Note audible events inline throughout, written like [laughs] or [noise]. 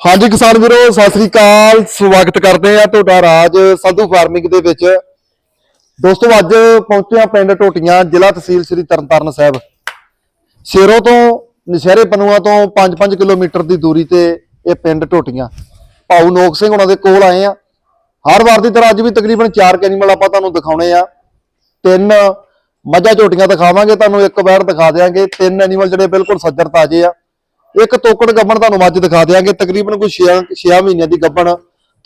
ਹਾਂਜੀ ਕਿਸਾਨ ਵੀਰੋ, ਸਤਿ ਸ੍ਰੀ ਅਕਾਲ। ਸਵਾਗਤ ਕਰਦੇ ਆ ਤੁਹਾਡਾ ਰਾਜ ਸਾਧੂ ਫਾਰਮਿੰਗ ਦੇ ਵਿੱਚ। ਦੋਸਤੋ, ਅੱਜ ਪਹੁੰਚੇ ਆ ਪਿੰਡ ਟੋਟੀਆਂ ਜ਼ਿਲ੍ਹਾ ਤਹਿਸੀਲ ਸ੍ਰੀ ਤਰਨਤਾਰਨ ਸਾਹਿਬ। ਸ਼ੇਰੋ ਤੋਂ ਨਸ਼ਹਿਰੇ ਪਨੂਆ ਤੋਂ 5-5 ਕਿਲੋਮੀਟਰ ਦੀ ਦੂਰੀ ਤੇ ਇਹ ਪਿੰਡ ਟੋਟੀਆਂ ਭਾਊ ਨੋਕ ਸਿੰਘ ਉਹਨਾਂ ਦੇ ਕੋਲ ਆਏ ਆ ਹਰ ਵਾਰ ਦੀ ਤਰ੍ਹਾਂ ਅੱਜ ਵੀ ਤਕਰੀਬਨ 4 ਐਨੀਮਲ ਆਪਾਂ ਤੁਹਾਨੂੰ ਦਿਖਾਉਣੇ ਆ ਤਿੰਨ ਮੱਝਾਂ ਝੋਟੀਆਂ ਦਿਖਾਵਾਂਗੇ, ਤੁਹਾਨੂੰ ਇੱਕ ਵਾਰ ਦਿਖਾ ਦੇਵਾਂਗੇ ਤਿੰਨ ਐਨੀਮਲ ਜਿਹੜੇ ਬਿਲਕੁਲ ਸੱਜਰ ਤਾਜੇ ਆ। ਇੱਕ ਤੋਕੜ ਗੱਬਣ ਤੁਹਾਨੂੰ ਮੱਝ ਦਿਖਾ ਦੇਵਾਂਗੇ ਤਕਰੀਬਨ ਕੋਈ 6 6 ਮਹੀਨਿਆਂ ਦੀ ਗੱਬਣ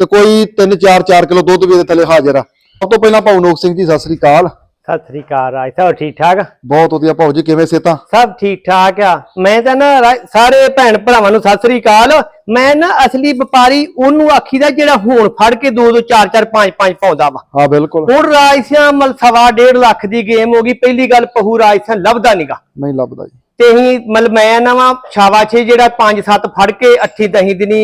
ਤੇ ਕੋਈ 3 4 4 ਕਿਲੋ ਦੁੱਧ ਵੀ ਇਹਦੇ ਥੱਲੇ ਹਾਜ਼ਰ ਆ। ਸਭ ਤੋਂ ਪਹਿਲਾਂ ਭਾਊ ਨੋਕ ਸਿੰਘ ਜੀ ਸਤਿ ਸ੍ਰੀ ਅਕਾਲ। ਸਤਿ ਸ੍ਰੀ ਅਕਾਲ ਰਾਜ ਸਾਹਿਬ ਠੀਕ ਠਾਕ? ਬਹੁਤ ਵਧੀਆ ਭਾਊ ਜੀ ਕਿਵੇਂ ਸੇਤਾ ਸਭ ਠੀਕ ਠਾਕ ਆ। ਮੈਂ ਤਾਂ ਨਾ ਸਾਰੇ ਭੈਣ ਭਰਾਵਾਂ ਨੂੰ ਸਤਿ ਸ੍ਰੀ ਅਕਾਲ। ਮੈਂ ਨਾ ਅਸਲੀ ਵਪਾਰੀ ਉਹਨੂੰ ਆਖੀਦਾ ਜਿਹੜਾ ਹੁਣ ਫੜ ਕੇ 2 2 4 4 5 5 ਪਾਉਂਦਾ ਵਾ। ਹਾਂ ਬਿਲਕੁਲ। ਹੁਣ ਰਾਜ ਸਿਆਂ ਮਲ ਸਵਾ ਡੇਢ ਲੱਖ ਦੀ ਗੇਮ ਹੋ ਗਈ ਪਹਿਲੀ ਗੱਲ ਪਹੂ ਰਾਜ ਸਿਆਂ ਲੱਭਦਾ ਨੀਗਾ। ਨਹੀਂ ਲੱਭਦਾ ਜੀ। ਤੇ ਹੀ ਮਤਲਬ ਮੈਂ ਨਾ ਵਾ ਛਾਵਾਛੇ ਜਿਹੜਾ 5 7 ਫੜ ਕੇ 8 ਦਹੀਂ ਦਿਨੀ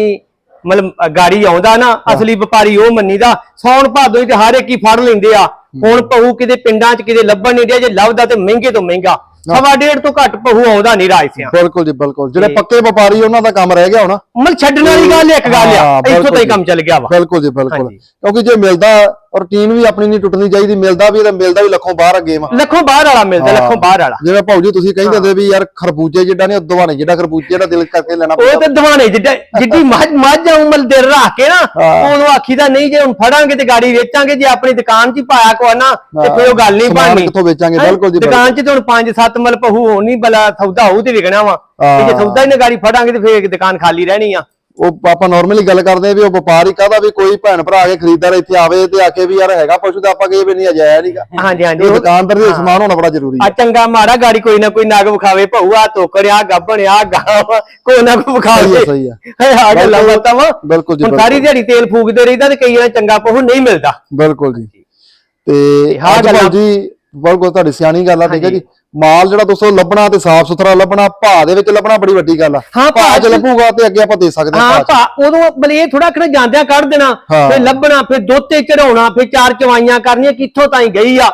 ਮਤਲਬ ਗਾੜੀ ਆਉਂਦਾ ਨਾ ਅਸਲੀ ਵਪਾਰੀ ਉਹ ਮੰਨੀਦਾ। ਸੌਣ ਭਾਦੋਂ ਤੇ ਹਰ ਇੱਕ ਹੀ ਫੜ ਲੈਂਦੇ ਆ। ਹੁਣ ਪਹੂ ਕਿਤੇ ਪਿੰਡਾਂ 'ਚ ਕਿਤੇ ਲੱਭਣ ਨਹੀਂ ਰਿਹਾ ਜੇ ਲੱਭਦਾ ਤੇ ਮਹਿੰਗੇ ਤੋਂ ਮਹਿੰਗਾ। ਸਵਾ ਡੇਢ ਤੋਂ ਘੱਟ ਪਹੂ ਆਉਂਦਾ ਨਹੀਂ ਰਾਜ ਸਿਆਂ। ਬਿਲਕੁਲ ਜੀ ਬਿਲਕੁਲ। ਜਿਹੜੇ ਪੱਕੇ ਵਪਾਰੀ ਉਹਨਾਂ ਦਾ ਕੰਮ ਰਹਿ ਗਿਆ ਹੋਣਾ। ਮਲ ਛੱਡਣ ਵਾਲੀ ਗੱਲ ਇੱਕ ਗੱਲ ਆ। ਇੱਥੋਂ ਬਿਲਕੁਲ ਤਾਂ ਹੀ ਜੀ। ਕੰਮ ਚੱਲ ਗਿਆ ਵਾ। ਬਿਲਕੁਲ ਜੀ ਬਿਲਕੁਲ। ਕਿਉਂਕਿ ਜੇ ਮਿਲਦਾ ਰੁਟੀਨ ਵੀ ਆਪਣੀ ਨਹੀਂ ਟੁੱਟਣੀ ਚਾਹੀਦੀ ਮਿਲਦਾ ਵੀ ਤਾਂ ਮਿਲਦਾ ਵੀ ਲੱਖੋਂ ਬਾਹਰ ਆ ਗੇਮ ਲੱਖੋਂ ਬਾਹਰ ਵਾਲਾ ਮਿਲਦਾ। ਲੱਖੋਂ ਬਾਹਰ ਵਾਲਾ। ਜਿਵੇਂ ਭਾਊ ਜੀ ਤੁਸੀਂ ਕਹਿੰਦੇ ਹੁੰਦੇ ਵੀ ਯਾਰ ਖਰਬੂਜੇ ਜਿੱਡਾ ਨਹੀਂ ਦਵਾਨੇ ਜਿਹੜਾ ਖਰਬੂਜੇ ਦਾ ਦਿਲ ਕਰਕੇ ਲੈਣਾ ਉਹ ਤੇ ਦਿਵਾਨੇ ਜਿੱਡਾ ਜਿੱਡੀ [laughs] ਮੱਝ ਮੱਝ ਉਮਲ ਦਿਲ ਰੱਖ ਕੇ ਨਾ। ਉਹਨੂੰ ਆਖੀਦਾ ਨਹੀਂ ਜੇ ਹੁਣ ਫੜਾਂਗੇ ਤੇ ਗਾੜੀ ਵੇਚਾਂਗੇ ਜੇ ਆਪਣੀ ਦੁਕਾਨ 'ਚ ਹੀ ਪਾਇਆ ਕੋ ਨਾ ਤੇ ਫਿਰ ਉਹ ਗੱਲ ਨਹੀਂ ਬਣਨੀ। ਕਿੱਥੋਂ ਵੇਚਾਂਗੇ? ਬਿਲਕੁਲ ਜੀ, ਦੁਕਾਨ 'ਚ ਤੇ ਹੁਣ 5-7 ਮਲ ਪਹੂ ਹੋਣੀ ਬਲਾ ਸੌਦਾ ਹੋਊ ਤੇ ਵਿਕਣਾ ਵਾ। ਜੇ। ਸੌਦਾ ਹੀ ਨਾ ਗਾੜੀ ਫੜਾਂਗੇ ਤੇ ਫਿਰ ਦੁਕਾਨ ਖਾਲੀ ਰਹਿਣੀ ਆ। ਉਹ ਆਪਾਂ ਨਾਰਮਲੀ ਗੱਲ ਕਰਦੇ ਆ ਵੀ ਉਹ ਵਪਾਰ ਕਾਹਦਾ ਵੀ ਕੋਈ ਭੈਣ ਭਰਾ ਆ ਕੇ ਖਰੀਦਦਾਰ ਇੱਥੇ ਆਵੇ ਤੇ ਆ ਕੇ ਵੀ ਯਾਰ ਹੈਗਾ ਪਸ਼ੂ ਤਾਂ ਆਪਾਂ ਕਹੇ ਵੀ ਨਹੀਂ ਅਜਾਇਆ ਨਹੀਂਗਾ ਹਾਂਜੀ ਹਾਂਜੀ ਦੁਕਾਨਦਾਰ ਦੇ ਸਮਾਨ ਹੋਣਾ ਬੜਾ ਜ਼ਰੂਰੀ ਆ ਚੰਗਾ ਮਾੜਾ ਗਾੜੀ ਕੋਈ ਨਾ ਕੋਈ ਨਗ ਵਿਖਾਵੇ ਭਊ ਆ ਤੋਕੜ ਆ ਗੱਬਣ ਆ ਗਾਂ ਵਾ, ਕੋਈ ਨਾ ਕੋਈ ਵਿਖਾਵੇ ਸਹੀ ਆ, ਆ। ਗੱਲਾਂ ਬਾਤਾਂ ਵਾ। ਬਿਲਕੁਲ ਜੀ, ਸਾਰੀ। ਦਿਹਾੜੀ ਤੇਲ ਫੂਕਦੇ ਰਹੀਦਾ ਤੇ ਕਈ ਵਾਰ ਚੰਗਾ ਪਹੂ ਨਹੀਂ ਮਿਲਦਾ। ਬਿਲਕੁਲ ਜੀ। ਤੇ ਹਾਂ ਜੀ ਬਿਲਕੁਲ ਤੁਹਾਡੀ ਸਿਆਣੀ ਗੱਲ ਆ ਠੀਕ ਹੈ। ਜੀ। ਮਾਲ ਜਿਹੜਾ ਦੋਸਤੋ ਲੱਭਣਾ ਤੇ ਸਾਫ਼ ਸੁਥਰਾ ਲੱਭਣਾ ਭਾਅ ਦੇ ਵਿੱਚ ਲੱਭਣਾ ਬੜੀ ਵੱਡੀ ਗੱਲ ਆ। ਹਾਂ, ਭਾਅ ਚ ਲੱਭੂਗਾ ਤੇ ਅੱਗੇ ਆਪਾਂ ਦੇ ਸਕਦੇ ਹਾਂ ਹਾਂ ਭਾਅ ਉਦੋਂ ਬਲੇ ਥੋੜਾ ਕਿਹੜਾ ਜਾਂਦਿਆਂ ਕੱਢ ਦੇਣਾ। ਫਿਰ ਲੱਭਣਾ ਫਿਰ ਦੁੱਧ ਤੇ ਚੜਾਉਣਾ ਫਿਰ ਚਾਰ ਚਵਾਈਆਂ ਕਰਨੀਆਂ ਕਿੱਥੋਂ ਤਾਈਂ ਗਈ ਆ।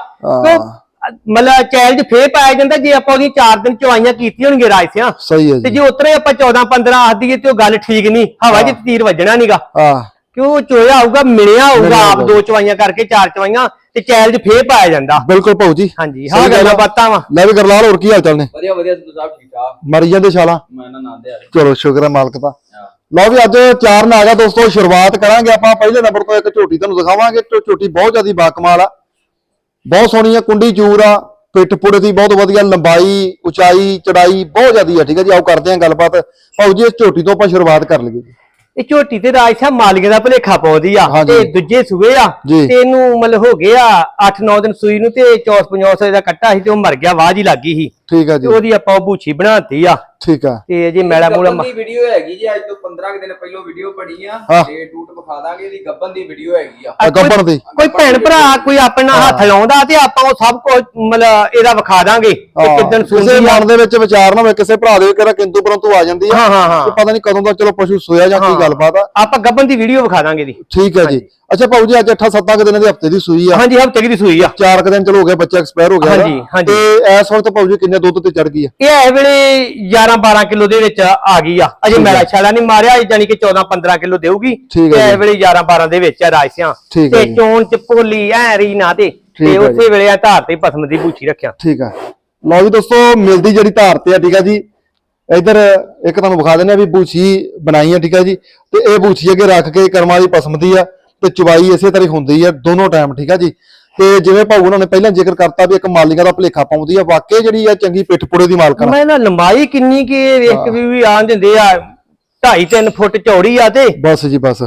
ਮਤਲਬ ਚੈਲੰਜ ਫੇਰ ਪਾਇਆ ਜਾਂਦਾ ਜੇ ਆਪਾਂ ਉਹਦੀ ਚਾਰ ਦਿਨ ਚਵਾਈਆਂ ਕੀਤੀਆਂ ਹੋਣਗੇ ਰਾਜਸਿਆਂ ਸਹੀ ਹੈ ਤੇ ਜੀ। ਉਤਰੇ ਆਪਾਂ 14 15 ਆਖ ਦਈਏ ਤੇ ਉਹ ਗੱਲ ਠੀਕ ਨਹੀਂ ਹਵਾ 'ਚ ਤੀਰ ਵੱਜਣਾ ਨਹੀਂਗਾ ਹਾਂ। ਕਿਉਂ ਚੋਇਆ ਹੋਊਗਾ ਮਿਲਿਆ ਹੋਊਗਾ ਆਪ। ਦੋ ਚਵਾਈਆਂ ਕਰਕੇ ਚਾਰ ਚਵਾਈਆਂ ਤੇ ਚੈਲੰਜ ਫੇਰ ਪਾਇਆ ਜਾਂਦਾ। ਬਿਲਕੁਲ ਭਾਊ ਜੀ। ਹਾਂਜੀ ਹਾਂ ਗੱਲ ਗੱਲਾਂ ਆ। ਬਾਤਾਂ ਵਾ। ਲੈ ਵੀ ਗਰਲਾਲ ਹੋਰ ਕੀ ਹਾਲ ਚਾਲ ਨੇ? ਵਧੀਆ ਵਧੀਆ ਸਿੱਧੂ ਸਾਹਿਬ ਠੀਕ ਠਾਕ? ਮਰੀ ਜਾਂਦੇ ਛਾਲਾਂ? ਮੈਂ ਨਾ ਨਾਂ ਦੇ ਆ। ਚਲੋ ਸ਼ੁਕਰ ਹੈ ਮਾਲਕ ਦਾ। ਹਾਂ। ਲਓ ਵੀ ਅੱਜ ਚਾਰ ਨਾ ਆ ਗਿਆ ਦੋਸਤੋ ਸ਼ੁਰੂਆਤ ਕਰਾਂਗੇ ਆਪਾਂ। ਪਹਿਲੇ ਨੰਬਰ ਤੋਂ ਇੱਕ ਝੋਟੀ ਤੁਹਾਨੂੰ ਦਿਖਾਵਾਂਗੇ। ਤੇ ਝੋਟੀ ਬਹੁਤ ਜ਼ਿਆਦਾ ਬਾਕਮਾਲ ਆ। ਬਹੁਤ ਸੋਹਣੀ ਆ ਕੁੰਡੀ ਚੂਰ ਆ। ਪਿੱਠ ਪੁੜੇ ਦੀ ਬਹੁਤ ਵਧੀਆ ਲੰਬਾਈ ਉਚਾਈ ਚੜਾਈ ਬਹੁਤ ਜ਼ਿਆਦੀ ਆ ਠੀਕ ਹੈ ਜੀ? ਆਓ ਕਰਦੇ ਆਂ ਗੱਲਬਾਤ। ਭਾਊ ਜੀ ਇਸ ਝੋਟੀ ਤੋਂ ਆਪਾਂ ਸ਼ੁਰੂਆਤ ਕਰ ਲਈਏ ਜੀ। ਇਹ ਝੋਟੀ ਤੇ ਰਾਜ ਸਾਹਿਬ ਮਾਲੀਆਂ ਦਾ ਭਲੇਖਾ ਪਾਉਂਦੀ ਆ ਹਾਂਜੀ। ਤੇ ਦੂਜੇ ਸੂਏ ਆ ਜੀ। ਤੇ ਇਹਨੂੰ ਮਤਲਬ ਹੋ ਗਿਆ 8-9 ਦਿਨ ਸੂਈ ਨੂੰ ਤੇ 4-500 ਦਾ ਕੱਟਾ ਸੀ ਤੇ ਉਹ ਮਰ ਗਿਆ ਵਾਜ ਹੀ ਲੱਗੀ ਸੀ ਠੀਕ ਆ ਤੇ ਜੀ ਉਹਦੀ ਆਪਾਂ ਉਹ ਬੂਛੀ ਬਣਾਤੀ ਆ। ਠੀਕ ਆ। ਤੇ ਜੇ ਮੈਲਾ ਮੂਲਾ ਗੱਬਨ ਦੀ ਵੀਡੀਓ ਹੈਗੀ ਜੀ ਅੱਜ ਤੋਂ 15 ਕੁ ਦਿਨ ਪਹਿਲਾਂ ਵੀਡੀਓ ਬਣੀ ਆ। ਹਾਂ। ਤੇ ਟੂਟ ਵਿਖਾ ਦਾਂਗੇ ਇਹਦੀ ਗੱਬਨ ਦੀ ਵੀਡੀਓ ਹੈਗੀ ਆ। ਆ ਗੱਬਣ ਦੀ। ਕੋਈ ਭੈਣ ਭਰਾ ਕੋਈ ਆਪਣਾ ਹੱਥ ਲਾਉਂਦਾ ਤੇ ਆਪਾਂ ਉਹ ਸਭ ਕੁਝ ਮਤਲਬ ਇਹਦਾ ਵਿਖਾ ਦਾਂਗੇ। ਕਿ ਹਾਂ, ਕਿਦਨ ਕਿਸੇ ਸੂਈ ਆ। ਮਨ ਦੇ ਵਿੱਚ ਵਿਚਾਰ ਨਾ ਹੋਵੇ ਕਿਸੇ ਭਰਾ ਦੇ ਕਿਹੜਾ ਕਿੰਤੂ ਪਰੰਤੂ ਆ ਜਾਂਦੀ ਆ। ਹਾਂ, ਹਾਂ, ਹਾਂ। ਤੇ ਪਤਾ ਨਹੀਂ ਕਦੋਂ ਦਾ ਚਲੋ ਪਸ਼ੂ ਸੋਇਆ ਜਾਂ ਕੀ ਹਾਂ। ਗੱਲਬਾਤ ਆ। ਆਪਾਂ ਗੱਬਨ ਦੀ ਵੀਡੀਓ ਵਿਖਾ ਦਾਂਗੇ ਦੀ ਠੀਕ ਹੈ ਜੀ। ਅੱਛਾ ਭਾਊ ਜੀ ਅੱਜ 8-7 ਕੁ ਦਿਨਾਂ ਦੀ ਹਫ਼ਤੇ ਦੀ ਸੂਈ ਆ। ਹਾਂਜੀ ਹਫ਼ਤੇ ਦੀ ਸੂਈ ਆ। ਚਾਰ ਕੁ ਦਿਨ ਚਲੋ ਹੋ ਗਏ ਬੱਚਾ ਐਕਸਪਾਇਰ ਹੋ ਗਿਆ ਹਾਂਜੀ। ਤੇ ਇਸ ਵਕਤ ਭਾਊ ਜੀ ਕਿੰਨੇ ਦੁੱਧ ਤੇ ਚੜ ਗਈ ਆ? ਇਹ ਐ ਵੇਲੇ 11-12 ਕਿਲੋ ਦੇ ਵਿੱਚ ਆ ਗਈ ਆ। ਅਜੇ ਠੀਕ ਹੈ। ਮੈਲਾ ਛਾਲਾ ਨਹੀਂ ਮਾਰਿਆ ਜਾਨੀ ਕਿ 14-15 ਕਿਲੋ ਦੇਊਗੀ। ਠੀਕ ਹੈ ਐ ਜੀ। ਵੇਲੇ 11-12 ਦੇ ਵਿੱਚ ਆ ਰਾਜਸਿਆਂ। ਠੀਕ ਹੈ ਤੇ ਜੀ। ਚੋਣ ਚ ਭੋਲੀ ਐ ਰੀ ਨਾ ਤੇ। ਤੇ ਹੈ ਉਸੇ ਵੇਲੇ ਆ ਧਾਰ ਤੇ ਪਸਮ ਦੀ ਬੂਛੀ ਰੱਖਿਆ। ਠੀਕ ਆ। ਲਓ ਜੀ ਦੋਸਤੋ ਮਿਲਦੀ ਜਿਹੜੀ ਧਾਰ ਤੇ ਆ ਠੀਕ ਆ ਜੀ। ਇਧਰ ਇੱਕ ਤੁਹਾਨੂੰ ਵਿਖਾ ਦਿੰਦੇ ਆ ਵੀ ਬੂਛੀ ਬਣਾਈ ਆ ਠੀਕ ਆ ਜੀ। ਤੇ ਇਹ ਬੂਛੀ ਅੱਗੇ ਰੱਖ ਕੇ ਕਰਮਾਂ ਦੀ ਪਸਮਦੀ ਆ। ਤੇ ਚੁਬਾਈ ਇਸੇ ਤਰ੍ਹਾਂ ਹੀ ਹੁੰਦੀ ਆ ਦੋਨੋਂ ਟਾਈਮ ਠੀਕ ਆ ਜੀ? ਤੇ ਜਿਵੇਂ ਭਾਊ ਉਹਨਾਂ ਨੇ ਪਹਿਲਾਂ ਜ਼ਿਕਰ ਕਰਤਾ ਵੀ ਇੱਕ ਮਾਲੀਆਂ ਦਾ ਭਲੇਖਾ ਪਾਉਂਦੀ ਆ ਵਾਕਈ ਜਿਹੜੀ ਆ ਚੰਗੀ ਪਿੱਠ ਪੁੜੇ ਦੀ ਮਾਲਕਣ ਆ। ਮੈਂ ਨਾ ਲੰਬਾਈ ਕਿੰਨੀ ਕੀ ਵੇਖ ਕੇ ਵੀ ਵੀ ਆਂ ਦਿੰਦੇ ਆ 2.5-3 ਫੁੱਟ ਚੌੜੀ ਆ ਤੇ। ਬਸ ਜੀ ਬਸ।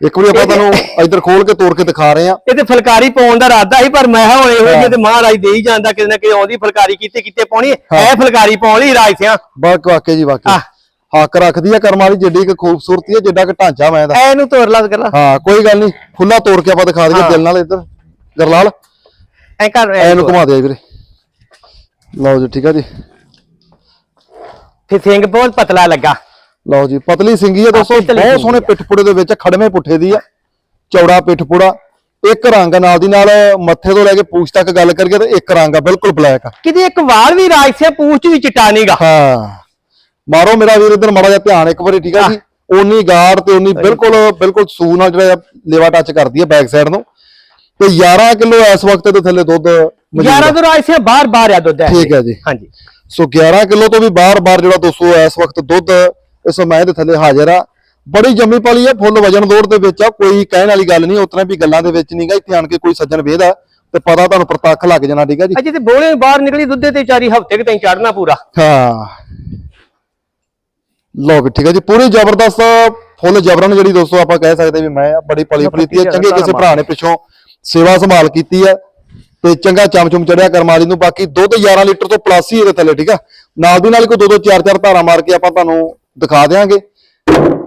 ਇੱਕ ਵਾਰੀ ਆਪਾਂ ਤੁਹਾਨੂੰ ਇਧਰ ਖੋਲ ਕੇ ਤੋੜ ਕੇ ਦਿਖਾ ਰਹੇ ਆ। ਇਹ ਤੇ ਫਲਕਾਰੀ ਪਾਉਣ ਦਾ ਇਰਾਦਾ ਸੀ ਪਰ ਮੈਂ ਹਾਂ ਹੁਣ ਇਹੋ ਜਿਹੇ ਤੇ ਮਹਾਰਾਜ ਦੇ ਹੀ ਜਾਂਦਾ ਕਿਤੇ ਨਾ ਕਿਤੇ ਆਉਂਦੀ ਫਲਕਾਰੀ ਕਿਤੇ ਕਿਤੇ ਪਾਉਣੀ ਐ ਫਲਕਾਰੀ ਪਾਉਣ ਲਈ ਰਾਜਸਿਆਂ ਬਾਕ ਵਾਕਈ ਜੀ ਵਾਕਈ। ਆਹ। ਹੱਕ ਰੱਖਦੀ ਆ ਕਰਮਾਂ ਦੀ ਜਿੱਡੀ ਕਿ ਖੂਬਸੂਰਤੀ ਆ ਜਿੱਡਾ ਕਿ ਢਾਂਚਾ ਮੈਂ ਦਾ ਐ ਨੂੰ ਤੋੜ ਲਾ ਕਰ ਹਾਂ ਕੋਈ ਗੱਲ ਨਹੀਂ ਖੁੱਲਾ ਤੋੜ ਕੇ ਆਪਾਂ ਦਿਖਾ ਦਈਏ। ਦਿਲ ਨਾਲ ਇੱਧਰ। ਗਰਲਾਲ ਐ ਕਰ ਐ ਨੂੰ ਘੁਮਾ ਦਿਆ ਵੀਰੇ। ਲਓ ਜੀ ਠੀਕ ਆ ਜੀ। ਫਿਰ ਸਿੰਘ ਬਹੁਤ ਪਤਲਾ ਲੱਗਾ। ਲਓ ਜੀ ਪਤਲੀ ਸਿੰਗੀ ਆ ਦੋਸਤੋ ਬਹੁਤ ਸੋਹਣੇ ਪਿੱਠ ਪੁੜੇ ਦੇ ਵਿੱਚ ਖੜਵੇਂ ਪੁੱਠੇ ਦੀ ਆ ਚੌੜਾ ਪਿੱਠ ਪੁੜਾ ਇੱਕ ਰੰਗ ਨਾਲ ਦੀ ਨਾਲ ਮੱਥੇ ਤੋਂ ਲੈ ਕੇ ਪੂਛ ਤੱਕ ਗੱਲ ਕਰੀਏ ਤਾਂ ਇੱਕ ਰੰਗ ਆ ਬਿਲਕੁਲ ਬਲੈਕ ਆ। ਕਿਤੇ ਇੱਕ ਵਾਲ ਵੀ ਰਾਜਸਿਆਂ ਪੂਛ ਵੀ ਚਟਾ ਨੀਗਾ। ਹਾਂ। ਮਾਰੋ ਮੇਰਾ ਵੀਰ ਇੱਧਰ ਮਾੜਾ ਜਿਹਾ ਧਿਆਨ ਇੱਕ ਵਾਰੀ ਠੀਕ ਆ ਜੀ? ਉਨੀ ਗਾਰਡ ਤੇ ਉਨੀ ਬਿਲਕੁਲ ਬਿਲਕੁਲ ਸੂ ਨਾਲ ਜਿਹੜਾ ਲੇਵਾ ਟੱਚ ਕਰਦੀ ਹੈ ਬੈਕ ਸਾਈਡ ਨੂੰ। ਤੇ 11 ਕਿਲੋ ਇਸ ਵਕਤ ਦੇ ਥੱਲੇ ਦੁੱਧ ਮੌਜੂਦ 11 ਆ। ਤੋਂ ਰਾਜ ਸੇ ਬਾਹਰ ਬਾਹਰ ਆ ਦੁੱਧ ਹੈ। ਠੀਕ ਹੈ ਜੀ। ਹਾਂਜੀ। ਸੋ 11 ਕਿਲੋ ਤੋਂ ਵੀ ਬਾਰ-ਬਾਰ ਜਿਹੜਾ ਦੋਸਤੋ ਇਸ ਵਕਤ ਦੁੱਧ ਇਸ ਮੈਂ ਦੇ ਥੱਲੇ ਹਾਜ਼ਰ ਆ। ਬੜੀ ਜੰਮੀ ਪਲੀ ਆ ਫੁੱਲ ਵਜਨ ਲੋੜ ਦੇ ਵਿੱਚ ਆ ਕੋਈ ਕਹਿਣ ਵਾਲੀ ਗੱਲ ਨਹੀਂ ਉਤਨਾ ਵੀ ਗੱਲਾਂ ਦੇ ਵਿੱਚ ਨਹੀਂਗਾ ਇੱਥੇ ਆਣ ਕੇ ਕੋਈ ਸੱਜਣ ਵੇਦਾ ਤੇ ਪਤਾ ਤੁਹਾਨੂੰ ਪ੍ਰਤੱਖ ਲੱਗ ਜਾਣਾ ਠੀਕ ਆ ਜੀ? ਅਜੇ ਤੇ ਬੋਲੇ ਬਾਹਰ ਨਿਕਲੀ ਦੁੱਧ ਤੇ ਚਾਰੀ ਹਫ਼ਤੇ ਕਿ ਤੈਂ ਚੜਨਾ ਪੂਰਾ। ਹਾਂ। ਲੋ ਵੀ ਠੀਕ ਹੈ ਜੀ ਪੂਰੀ ਜ਼ਬਰਦਸਤ ਫੁੱਲ ਜਬਰਨ ਜਿਹੜੀ ਦੋਸਤੋ ਆਪਾਂ ਕਹਿ ਸਕਦੇ ਵੀ ਮੈਂ ਆ ਬੜੀ ਪਲੀ ਪ੍ਰੀਤੀ ਹੈ ਚੰਗੇ ਕਿਸੇ ਭਰਾ ਨੇ ਪਿੱਛੋਂ ਸੇਵਾ ਸੰਭਾਲ ਕੀਤੀ ਹੈ ਤੇ ਚੰਗਾ ਚਮਚਮ ਚੜਿਆ ਕਰਮਾਲੀ ਨੂੰ ਬਾਕੀ ਦੁੱਧ 11 ਲੀਟਰ ਤੋਂ ਪਲੱਸ ਹੀ ਇਹਦੇ ਥੱਲੇ ਠੀਕ ਆ? ਨਾਲ ਦੀ ਨਾਲ ਕੋਈ ਦੋ ਦੋ ਚਾਰ ਚਾਰ ਧਾਰਾ ਮਾਰ ਕੇ ਆਪਾਂ ਤੁਹਾਨੂੰ ਦਿਖਾ ਦੇਵਾਂਗੇ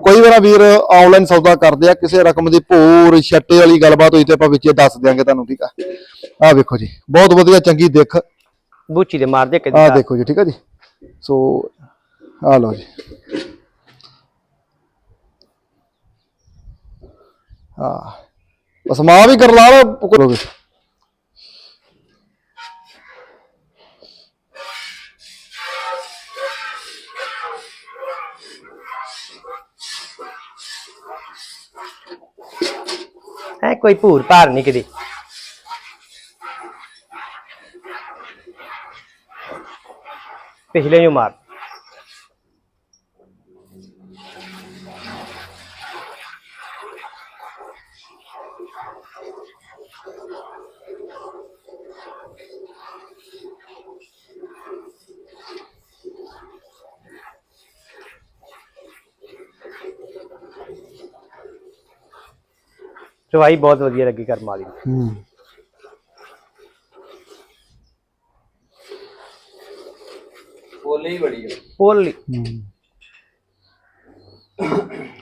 ਕੋਈ ਵਾਰ ਵੀਰ ਆਨਲਾਈਨ ਸੌਦਾ ਕਰਦੇ ਆ ਕਿਸੇ ਰਕਮ ਦੀ ਭੋਰ ਛੱਟੇ ਵਾਲੀ ਗੱਲਬਾਤ ਹੋਈ ਤੇ ਆਪਾਂ ਵਿੱਚੇ ਦੱਸ ਦਿਆਂਗੇ ਤੁਹਾਨੂੰ ਠੀਕ ਆ? ਆਹ ਵੇਖੋ ਜੀ ਬਹੁਤ ਵਧੀਆ ਚੰਗੀ ਦਿੱਖ। ਬੂਚੀ ਦੇ ਮਾਰ ਦੇ ਕੇ ਆਹ ਦੇਖੋ ਜੀ ਠੀਕ ਆ ਜੀ? ਸੋ ਆ ਲਓ ਜੀ। ਹਾਂ ਬਸ ਮਾਂ ਵੀ ਕਰ ਲਾ ਲਓ ਕਰੋਗੇ ਹੈ ਕੋਈ ਭੂਰ ਭਾਰ ਨਹੀਂ ਕਿਤੇ ਪਿਛਲੇ ਨੂੰ ਮਾਰ ਚਵਾਈ ਬਹੁਤ ਵਧੀਆ ਲੱਗੀ ਕਰਮ ਵਾਲੀ। ਹੂੰ। ਹੀ ਬੜੀ ਹੈ। ਪੋਲੀ।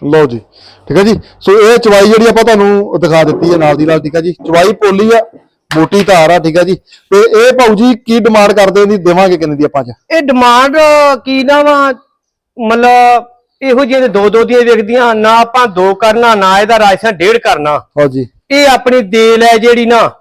ਲਓ ਜੀ ਠੀਕ ਹੈ ਜੀ? ਸੋ ਇਹ ਚਵਾਈ ਜਿਹੜੀ ਆਪਾਂ ਤੁਹਾਨੂੰ ਦਿਖਾ ਦਿੱਤੀ ਹੈ ਨਾਲ ਦੀ ਨਾਲ ਠੀਕ ਹੈ ਜੀ? ਚਵਾਈ ਪੋਲੀ ਆ ਮੋਟੀ ਧਾਰ ਆ ਠੀਕ ਹੈ ਜੀ? ਤੇ ਇਹ ਭਾਊ ਜੀ ਕੀ ਡਿਮਾਂਡ ਕਰਦੇ ਨੇ ਦੇਵਾਂਗੇ ਕਿੰਨੇ ਦੀ ਆਪਾਂ ਅੱਜ? ਇਹ ਡਿਮਾਂਡ ਕੀ ਨਾ ਵਾ ਮਤਲਬ ਇਹੋ ਜਿਹੇ ਦੋ ਦੋ ਦੀਆਂ ਵਿਕਦੀਆਂ ਨਾ ਆਪਾਂ ਦੋ ਕਰਨਾ ਨਾ ਇਹਦਾ ਰਾਜਸਾ ਡੇਢ ਕਰਨਾ। ਹਾਂ ਜੀ। ਇਹ ਆਪਣੀ ਦੇਲ ਹੈ ਜਿਹੜੀ ਨਾ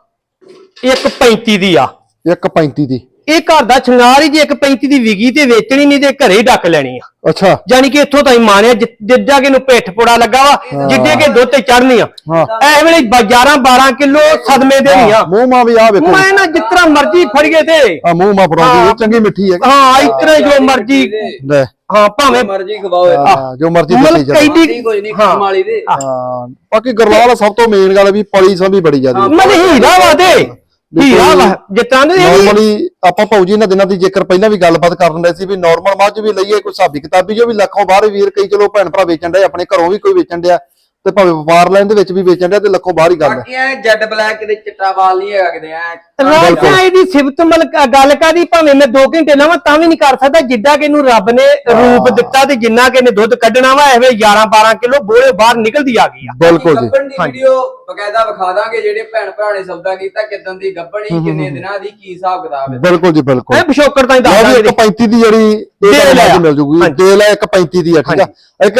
1.35 ਦੀ ਆ। 1.35 ਦੀ। ਇਹ ਘਰ ਦਾ ਸ਼ਿੰਗਾਰ ਹੀ ਜੇ 1.35 ਦੀ ਵਿਗੀ ਤੇ ਵੇਚਣੀ ਨਹੀਂ ਤੇ ਘਰੇ ਹੀ ਡੱਕ ਲੈਣੀ ਆ। ਅੱਛਾ। ਯਾਨੀ ਕਿ ਇੱਥੋਂ ਤਾਈ ਮਾਰਿਆ ਜਿੱਦਾਂ ਕਿ ਨੂੰ ਪਿੱਠ ਪੋੜਾ ਲੱਗਾ ਵਾ ਜਿੱਡੇ ਕਿ ਦੁੱਧ ਤੇ ਚੜਨੀ ਆ। ਹਾਂ। ਐ ਵੇਲੇ 11 12 ਕਿਲੋ ਸਦਮੇ ਦੇ ਨਹੀਂ ਆ। ਮੂੰਹ ਮਾ ਵੀ ਆ ਵੇਖੋ। ਮੈਂ ਨਾ ਜਿਤਨਾ ਮਰਜ਼ੀ ਫੜੀਏ ਤੇ। ਆ ਮੂੰਹ ਮਾ ਫੜਾਉਂਦੀ ਇਹ ਚੰਗੀ ਮਿੱਠੀ ਹੈ। ਹਾਂ ਇਤਨਾ ਜੋ ਮਰਜ਼ੀ ਲੈ। ਹਾਂ ਭਾਵੇਂ ਮਰਜ਼ੀ ਖਵਾਓ ਹਾਂ, ਜੋ ਮਰਜ਼ੀ ਦੱਸੀ ਮਤਲਬ ਜਾ ਕਈ ਇਹਦੀ ਕੋਈ ਨਹੀਂ ਵਾਲੀ ਦੇ। ਹਾਂ ਬਾਕੀ ਗਰਲਾਲ ਸਭ ਤੋਂ ਮੇਨ ਗੱਲ ਵੀ ਪਲੀ ਸੰਭੀ ਬੜੀ ਜ਼ਿਆਦੀ। ਮਨ ਹੀਰਾ ਵਾ ਤੇ। ਹੀਰਾ ਵਾ ਜਿੱਤਾਂ ਦੇ ਨਾਰਮਲੀ ਆਪਾਂ ਭਾਊ ਜੀ ਇਹਨਾਂ ਦਿਨਾਂ ਦੀ ਜੇਕਰ ਪਹਿਲਾਂ ਵੀ ਗੱਲਬਾਤ ਕਰ ਦਿੰਦੇ ਸੀ ਵੀ ਨਾਰਮਲ ਮੱਝ ਵੀ ਲਈਏ ਕੋਈ ਹਿਸਾਬੀ ਕਿਤਾਬੀ ਜੋ ਵੀ ਲੱਖੋਂ ਬਾਹਰ ਵੀਰ ਕਈ ਚਲੋ ਭੈਣ ਭਰਾ ਵੇਚਣ ਡਿਆ ਆਪਣੇ ਘਰੋਂ ਵੀ ਕੋਈ ਵੇਚਣ ਡਿਆ। ਤੇ ਭਾਵੇਂ ਵਪਾਰ ਲਾਈਨ ਦੇ ਵਿੱਚ ਵੀ ਵੇਚਣ ਡਿਆ ਤੇ ਲੱਖੋਂ ਬਾਹਰ ਹੀ ਗੱਲ ਹੈ। ਬਾਕੀ ਐ ਜੈਡ ਬਲੈਕ ਕਿਤੇ ਚਿੱਟਾ ਵਾਲ ਨਹੀਂ ਕਿਤੇ ਐ ਰਾਜਾ ਇਹਦੀ ਸਿਫਤ ਮਲਕ ਗੱਲ ਕਾਦੀ ਭਾਵੇਂ ਮੈਂ 2 ਘੰਟੇ ਲਾਵਾਂ ਤਾਂ ਵੀ ਨਹੀਂ ਕਰ ਸਕਦਾ। ਜਿੱਦਾਂ ਕਿ ਇਹਨੂੰ ਰੱਬ ਨੇ ਰੂਪ ਦਿੱਤਾ ਤੇ ਜਿੰਨਾ ਕਿ ਇਹਨੇ ਦੁੱਧ ਕੱਢਣਾ ਵਾ ਐਵੇਂ 11 12 ਕਿਲੋ ਬੋਲੇ ਬਾਹਰ ਨਿਕਲਦੀ ਆ ਗਈ ਆ। ਬਿਲਕੁਲ ਜੀ। ਗੱਬਣ ਦੀ ਵੀਡੀਓ ਬਕਾਇਦਾ ਵਿਖਾ ਦਾਂਗੇ ਜਿਹੜੇ ਭੈਣ ਭਰਾ ਨੇ ਸੌਦਾ ਕੀਤਾ ਕਿਦਾਂ ਦੀ ਗੱਬਣੀ ਕਿੰਨੇ ਦਿਨਾਂ ਦੀ ਕੀ ਹਿਸਾਬ ਕਿਤਾਬ ਹੈ। ਬਿਲਕੁਲ ਜੀ ਬਿਲਕੁਲ। ਐ ਪਿਛੋਕੜ ਤਾਂ ਹੀ ਲਓ ਦੱਸਦਾ ਵੀ 135 ਦੀ ਜਿਹੜੀ ਇਹ ਦੇਲ ਤੁਹਾਨੂੰ ਆ। ਮਿਲ ਜੂਗੀ। ਹਾਂਜੀ। ਤੇਲ ਹੈ 135 ਦੀ ਆ ਠੀਕ ਆ? ਇੱਕ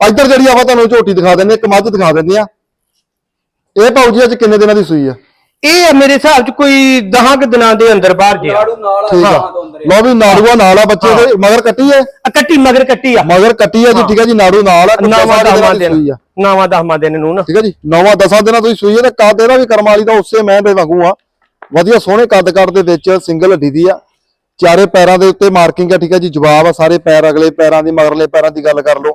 ਇੱਧਰ ਜਿਹੜੀ ਆਪਾਂ ਤੁਹਾਨੂੰ ਝੋਟੀ ਦਿਖਾ ਦਿੰਦੇ ਇੱਕ ਮੱਝ ਦਿਖਾ ਦਿੰਦੇ ਆ ਇਹ ਭਾਊ ਜੀ ਅੱਜ ਕਿੰਨੇ ਦਿਨਾਂ ਦੀ ਸੂਈ ਆ? ਇਹ ਮੇਰੇ ਹਿਸਾਬ ਚ ਕੋਈ 10 ਕੁ ਦਿਨਾਂ ਦੇ ਅੰਦਰ ਬਾਹਰ ਜੇ ਨਾੜੂ ਨਾਲ ਠੀਕ ਆ। ਲਓ ਵੀ ਨਾੜੂਆ ਨਾਲ ਆ ਬੱਚੇ ਦੇ। ਮਗਰ ਕੱਟੀ ਹੈ? ਕੱਟੀ ਮਗਰ ਕੱਟੀ ਆ। ਮਗਰ ਕੱਟੀ ਹੈ ਜੀ ਠੀਕ ਹੈ ਜੀ ਨਾੜੂ ਨਾਲ ਆ ਨਾਵਾਂ ਦਸਵਾਂ ਦੀ ਦਿਨ। ਸੂਈ ਆ। ਨਾਵਾਂ ਦਸਵਾਂ ਦਿਨ ਨੂੰ ਨਾ। ਠੀਕ ਹੈ ਜੀ ਨੌਵਾਂ ਦਸਾਂ ਦਿਨਾਂ ਤੁਸੀਂ ਸੂਈ ਤੇ ਕੱਦ ਇਹਦਾ ਵੀ ਕਰਮ ਵਾਲੀ ਦਾ ਉਸੇ ਮੈਂ ਦੇ ਵਾਂਗੂ ਆ। ਵਧੀਆ ਸੋਹਣੇ ਕੱਦ ਕੱਦ ਦੇ ਵਿੱਚ ਸਿੰਗਲ ਹੱਡੀ ਦੀ ਆ। ਚਾਰੇ ਪੈਰਾਂ ਦੇ ਉੱਤੇ ਮਾਰਕਿੰਗ ਆ ਠੀਕ ਹੈ ਜੀ ਜਵਾਬ ਆ ਸਾਰੇ ਪੈਰ ਅਗਲੇ ਪੈਰਾਂ ਦੀ ਮਗਰਲੇ ਪੈਰਾਂ ਦੀ ਗੱਲ ਕਰ ਲਓ।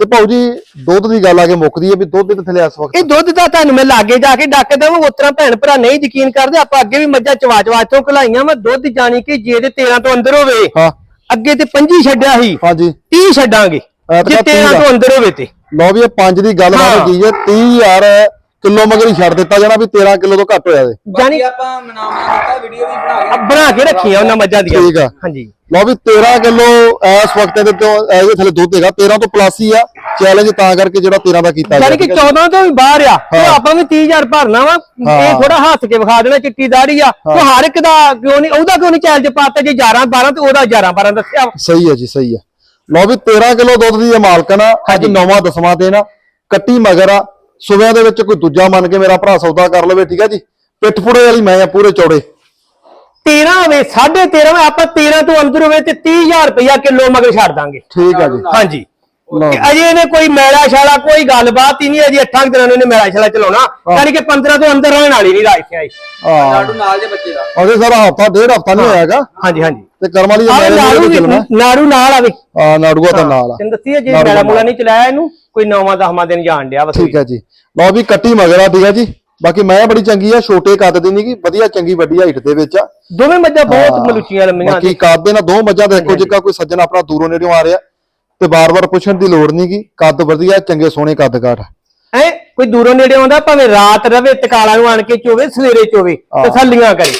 ਤੇ ਭਾਊ ਜੀ ਦੁੱਧ ਦੀ ਗੱਲ ਆ ਕੇ ਮੁੱਕਦੀ ਹੈ ਵੀ ਦੁੱਧ ਦੇ ਥੱਲੇ ਇਸ ਵਕਤ। ਇਹ ਦੁੱਧ ਦਾ ਤੁਹਾਨੂੰ ਮੈਂ ਲਾਗੇ ਜਾ ਕੇ ਡੱਕ ਦੇਵਾਂ ਉਤਰਾ ਭੈਣ ਭਰਾ ਨਹੀਂ ਯਕੀਨ ਕਰਦੇ ਆਪਾਂ ਅੱਗੇ ਵੀ ਮੱਝਾਂ ਚਵਾ ਚਵਾ ਤੋਂ ਘਲਾਈਆਂ ਮੈਂ ਦੁੱਧ ਜਾਣੀ ਕਿ ਜੇ ਦੇ 13 ਤੋਂ ਅੰਦਰ ਹੋਵੇ ਹਾਂ। ਅੱਗੇ ਤੇ 25 ਛੱਡਿਆ ਸੀ ਹਾਂਜੀ। 30 ਛੱਡਾਂਗੇ ਜੇ 13 ਤੀਹ ਤੋਂ ਅੰਦਰ ਹੋਵੇ ਤੇ। ਲਓ ਵੀ ਇਹ ਪੰਜ ਦੀ ਗੱਲ ਹਾਂ। ਬਾਤ ਕੀ ਹੈ 30000 ਕਿਲੋ ਮਗਰ ਹੀ ਛੱਡ ਦਿੱਤਾ ਜਾਣਾ ਵੀ 13 ਕਿਲੋ ਤੋਂ ਘੱਟ ਹੋਇਆ ਦੇ ਜਾਨੀ ਆਪਾਂ ਮਨਾਉਣਾ ਦਿੱਤਾ ਵੀਡੀਓ ਵੀ ਬਣਾ ਆ ਕੇ ਬਣਾ ਕੇ ਰੱਖੀਆਂ ਉਹਨਾਂ ਮੱਝਾਂ ਦੀਆਂ। ਠੀਕ ਆ। ਹਾਂਜੀ। ਲਓ ਵੀ 13 ਕਿਲੋ ਇਸ ਵਕਤ ਦੇ ਤੋਂ ਇਹਦੇ ਥੱਲੇ ਦੁੱਧ ਹੈਗਾ। 13 ਤੋਂ ਪਲੱਸ ਹੀ ਆ। ਚੈਲੰਜ ਤਾਂ ਕਰਕੇ ਜਿਹੜਾ 13 ਦਾ ਕੀਤਾ ਜਾਣੀ ਕਿ ਠੀਕ ਹੈ ਜੀ। 14 ਤੋਂ ਵੀ ਬਾਹਰ ਆ। ਹਾਂ। ਆਪਾਂ ਵੀ 30000 ਭਰਨਾ ਵਾ। ਹਾਂ। ਇਹ ਥੋੜਾ ਹੱਥ ਕੇ ਵਿਖਾ ਦੇਣਾ ਚਿੱਟੀ ਦਾੜੀ ਆ। ਉਹ ਹਰ ਇੱਕ ਦਾ ਕਿਉਂ ਨਹੀਂ ਉਹਦਾ ਕਿਉਂ ਨਹੀਂ ਚੈਲੰਜ ਪਾਤਾ ਜੇ 11 12 ਤੇ ਉਹਦਾ 11 12 ਦੱਸਿਆ ਵਾ। ਸਹੀ ਹੈ ਜੀ ਸਹੀ ਹੈ ਲਓ ਵੀ 13 ਕਿਲੋ ਦੁੱਧ ਦੀ ਇਹ ਮਾਲਕਨ ਆ। ਅੱਜ। ਨੌਵਾਂ ਦਸਵਾਂ ਦਿਨ ਆ। ਕੱਟੀ ਮਗਰ ਆ। ਸੁਬਿਆਂ ਦੇ ਵਿੱਚ ਕੋਈ ਦੂਜਾ ਮੰਨ ਕੇ ਮੇਰਾ ਭਰਾ ਸੌਦਾ ਕਰ ਲਵੇ ਠੀਕ ਹੈ ਜੀ? ਪਿੱਠ ਪੁੜੇ ਵਾਲੀ ਮੈਂ ਆ ਪੂਰੇ ਚੌੜੇ। 13 ਹੋਵੇ 13.5 ਹੋਵੇ ਆਪਾਂ 13 ਤੋਂ ਅੰਦਰ ਹੋਵੇ ਤੇ 30000 ਰੁਪਇਆ ਕਿਲੋ ਮਗਰ ਛੱਡ ਦਾਂਗੇ। ਠੀਕ ਹੈ ਜੀ। ਹਾਂਜੀ। ਅਜੇ ਇਹਨੇ ਕੋਈ ਮੈਲਾ ਛਾਲਾ ਕੋਈ ਗੱਲਬਾਤ ਹੀ ਨਹੀਂ ਅਜੇ 8 ਦਿਨਾਂ ਨੂੰ ਇਹਨੇ ਮੈਲਾ ਛਾਲਾ ਚਲਾਉਣਾ। ਯਾਨੀ ਕਿ 15 ਤੋਂ ਅੰਦਰ ਰਹਿਣ ਵਾਲੀ ਨਹੀਂ ਰਾਜਸਿਆ ਆਈ ਹਾਂ। ਲਾਡੂ ਨਾਲ ਦੇ ਬੱਚੇ ਦਾ। ਅਜੇ ਸਾਰਾ ਹਫਤਾ ਡੇਢ ਹਫਤਾ ਨਹੀਂ ਹੋਇਆਗਾ ਹਾਂਜੀ ਹਾਂਜੀ। ਤੇ ਕਰਮ ਵਾਲੀ ਨਾੜੂ ਨਾਲ ਆਵੇ ਆ ਨਾੜੂਆ ਤਾਂ ਨਾਲ ਆ। ਤੈਨੂੰ ਦੱਸੀ ਹੈ ਜੇ ਮੈਲਾ ਨਾਲ। ਮੂਲਾ ਨਹੀਂ ਚਲਾਇਆ ਇਹਨੂੰ? ਕੋਈ ਨੌਵਾਂ ਦਸਵਾਂ ਦਿਨ ਜਾਣ ਡਿਆ ਬਸ ਠੀਕ ਹੈ ਜੀ। ਲਓ ਵੀ ਕੱਟੀ ਮਗਰ ਆ ਠੀਕ ਹੈ ਜੀ। ਬਾਕੀ ਮੈਂ ਬੜੀ ਚੰਗੀ ਆ ਛੋਟੇ ਕੱਦ ਦੀ ਨਹੀਂਗੀ ਵਧੀਆ ਚੰਗੀ ਵੱਡੀ ਹਾਈਟ ਦੇ ਵਿੱਚ ਆ। ਦੋਵੇਂ ਮੱਝਾਂ ਬਹੁਤ। ਮਲੂਚੀਆਂ ਲੰਮੀਆਂ ਬਾਕੀ ਕੱਦ ਦੇ ਨਾਲ ਦੋ ਮੱਝਾਂ ਦਾ ਇੱਕੋ ਜਿਹਾ ਕੋਈ ਸੱਜਣ ਆਪਣਾ ਦੂਰੋਂ ਨੇੜਿਓਂ ਆ ਰਿਹਾ। ਤੇ ਬਾਰ-ਬਾਰ ਪੁੱਛਣ ਦੀ ਲੋੜ ਨਹੀਂਗੀ ਕੱਦ ਵਧੀਆ ਚੰਗੇ ਸੋਹਣੇ ਕੱਦ ਕਾਠ ਹੈ? ਕੋਈ ਦੂਰੋਂ ਨੇੜੇ ਆਉਂਦਾ ਭਾਵੇਂ ਰਾਤ ਰਵੇ ਟਕਾਲਾ ਨੂੰ ਆਣ ਕੇ ਚੋਵੇ ਸਵੇਰੇ ਚੋਵੇ ਤਸੱਲੀਆਂ ਕਰੇ।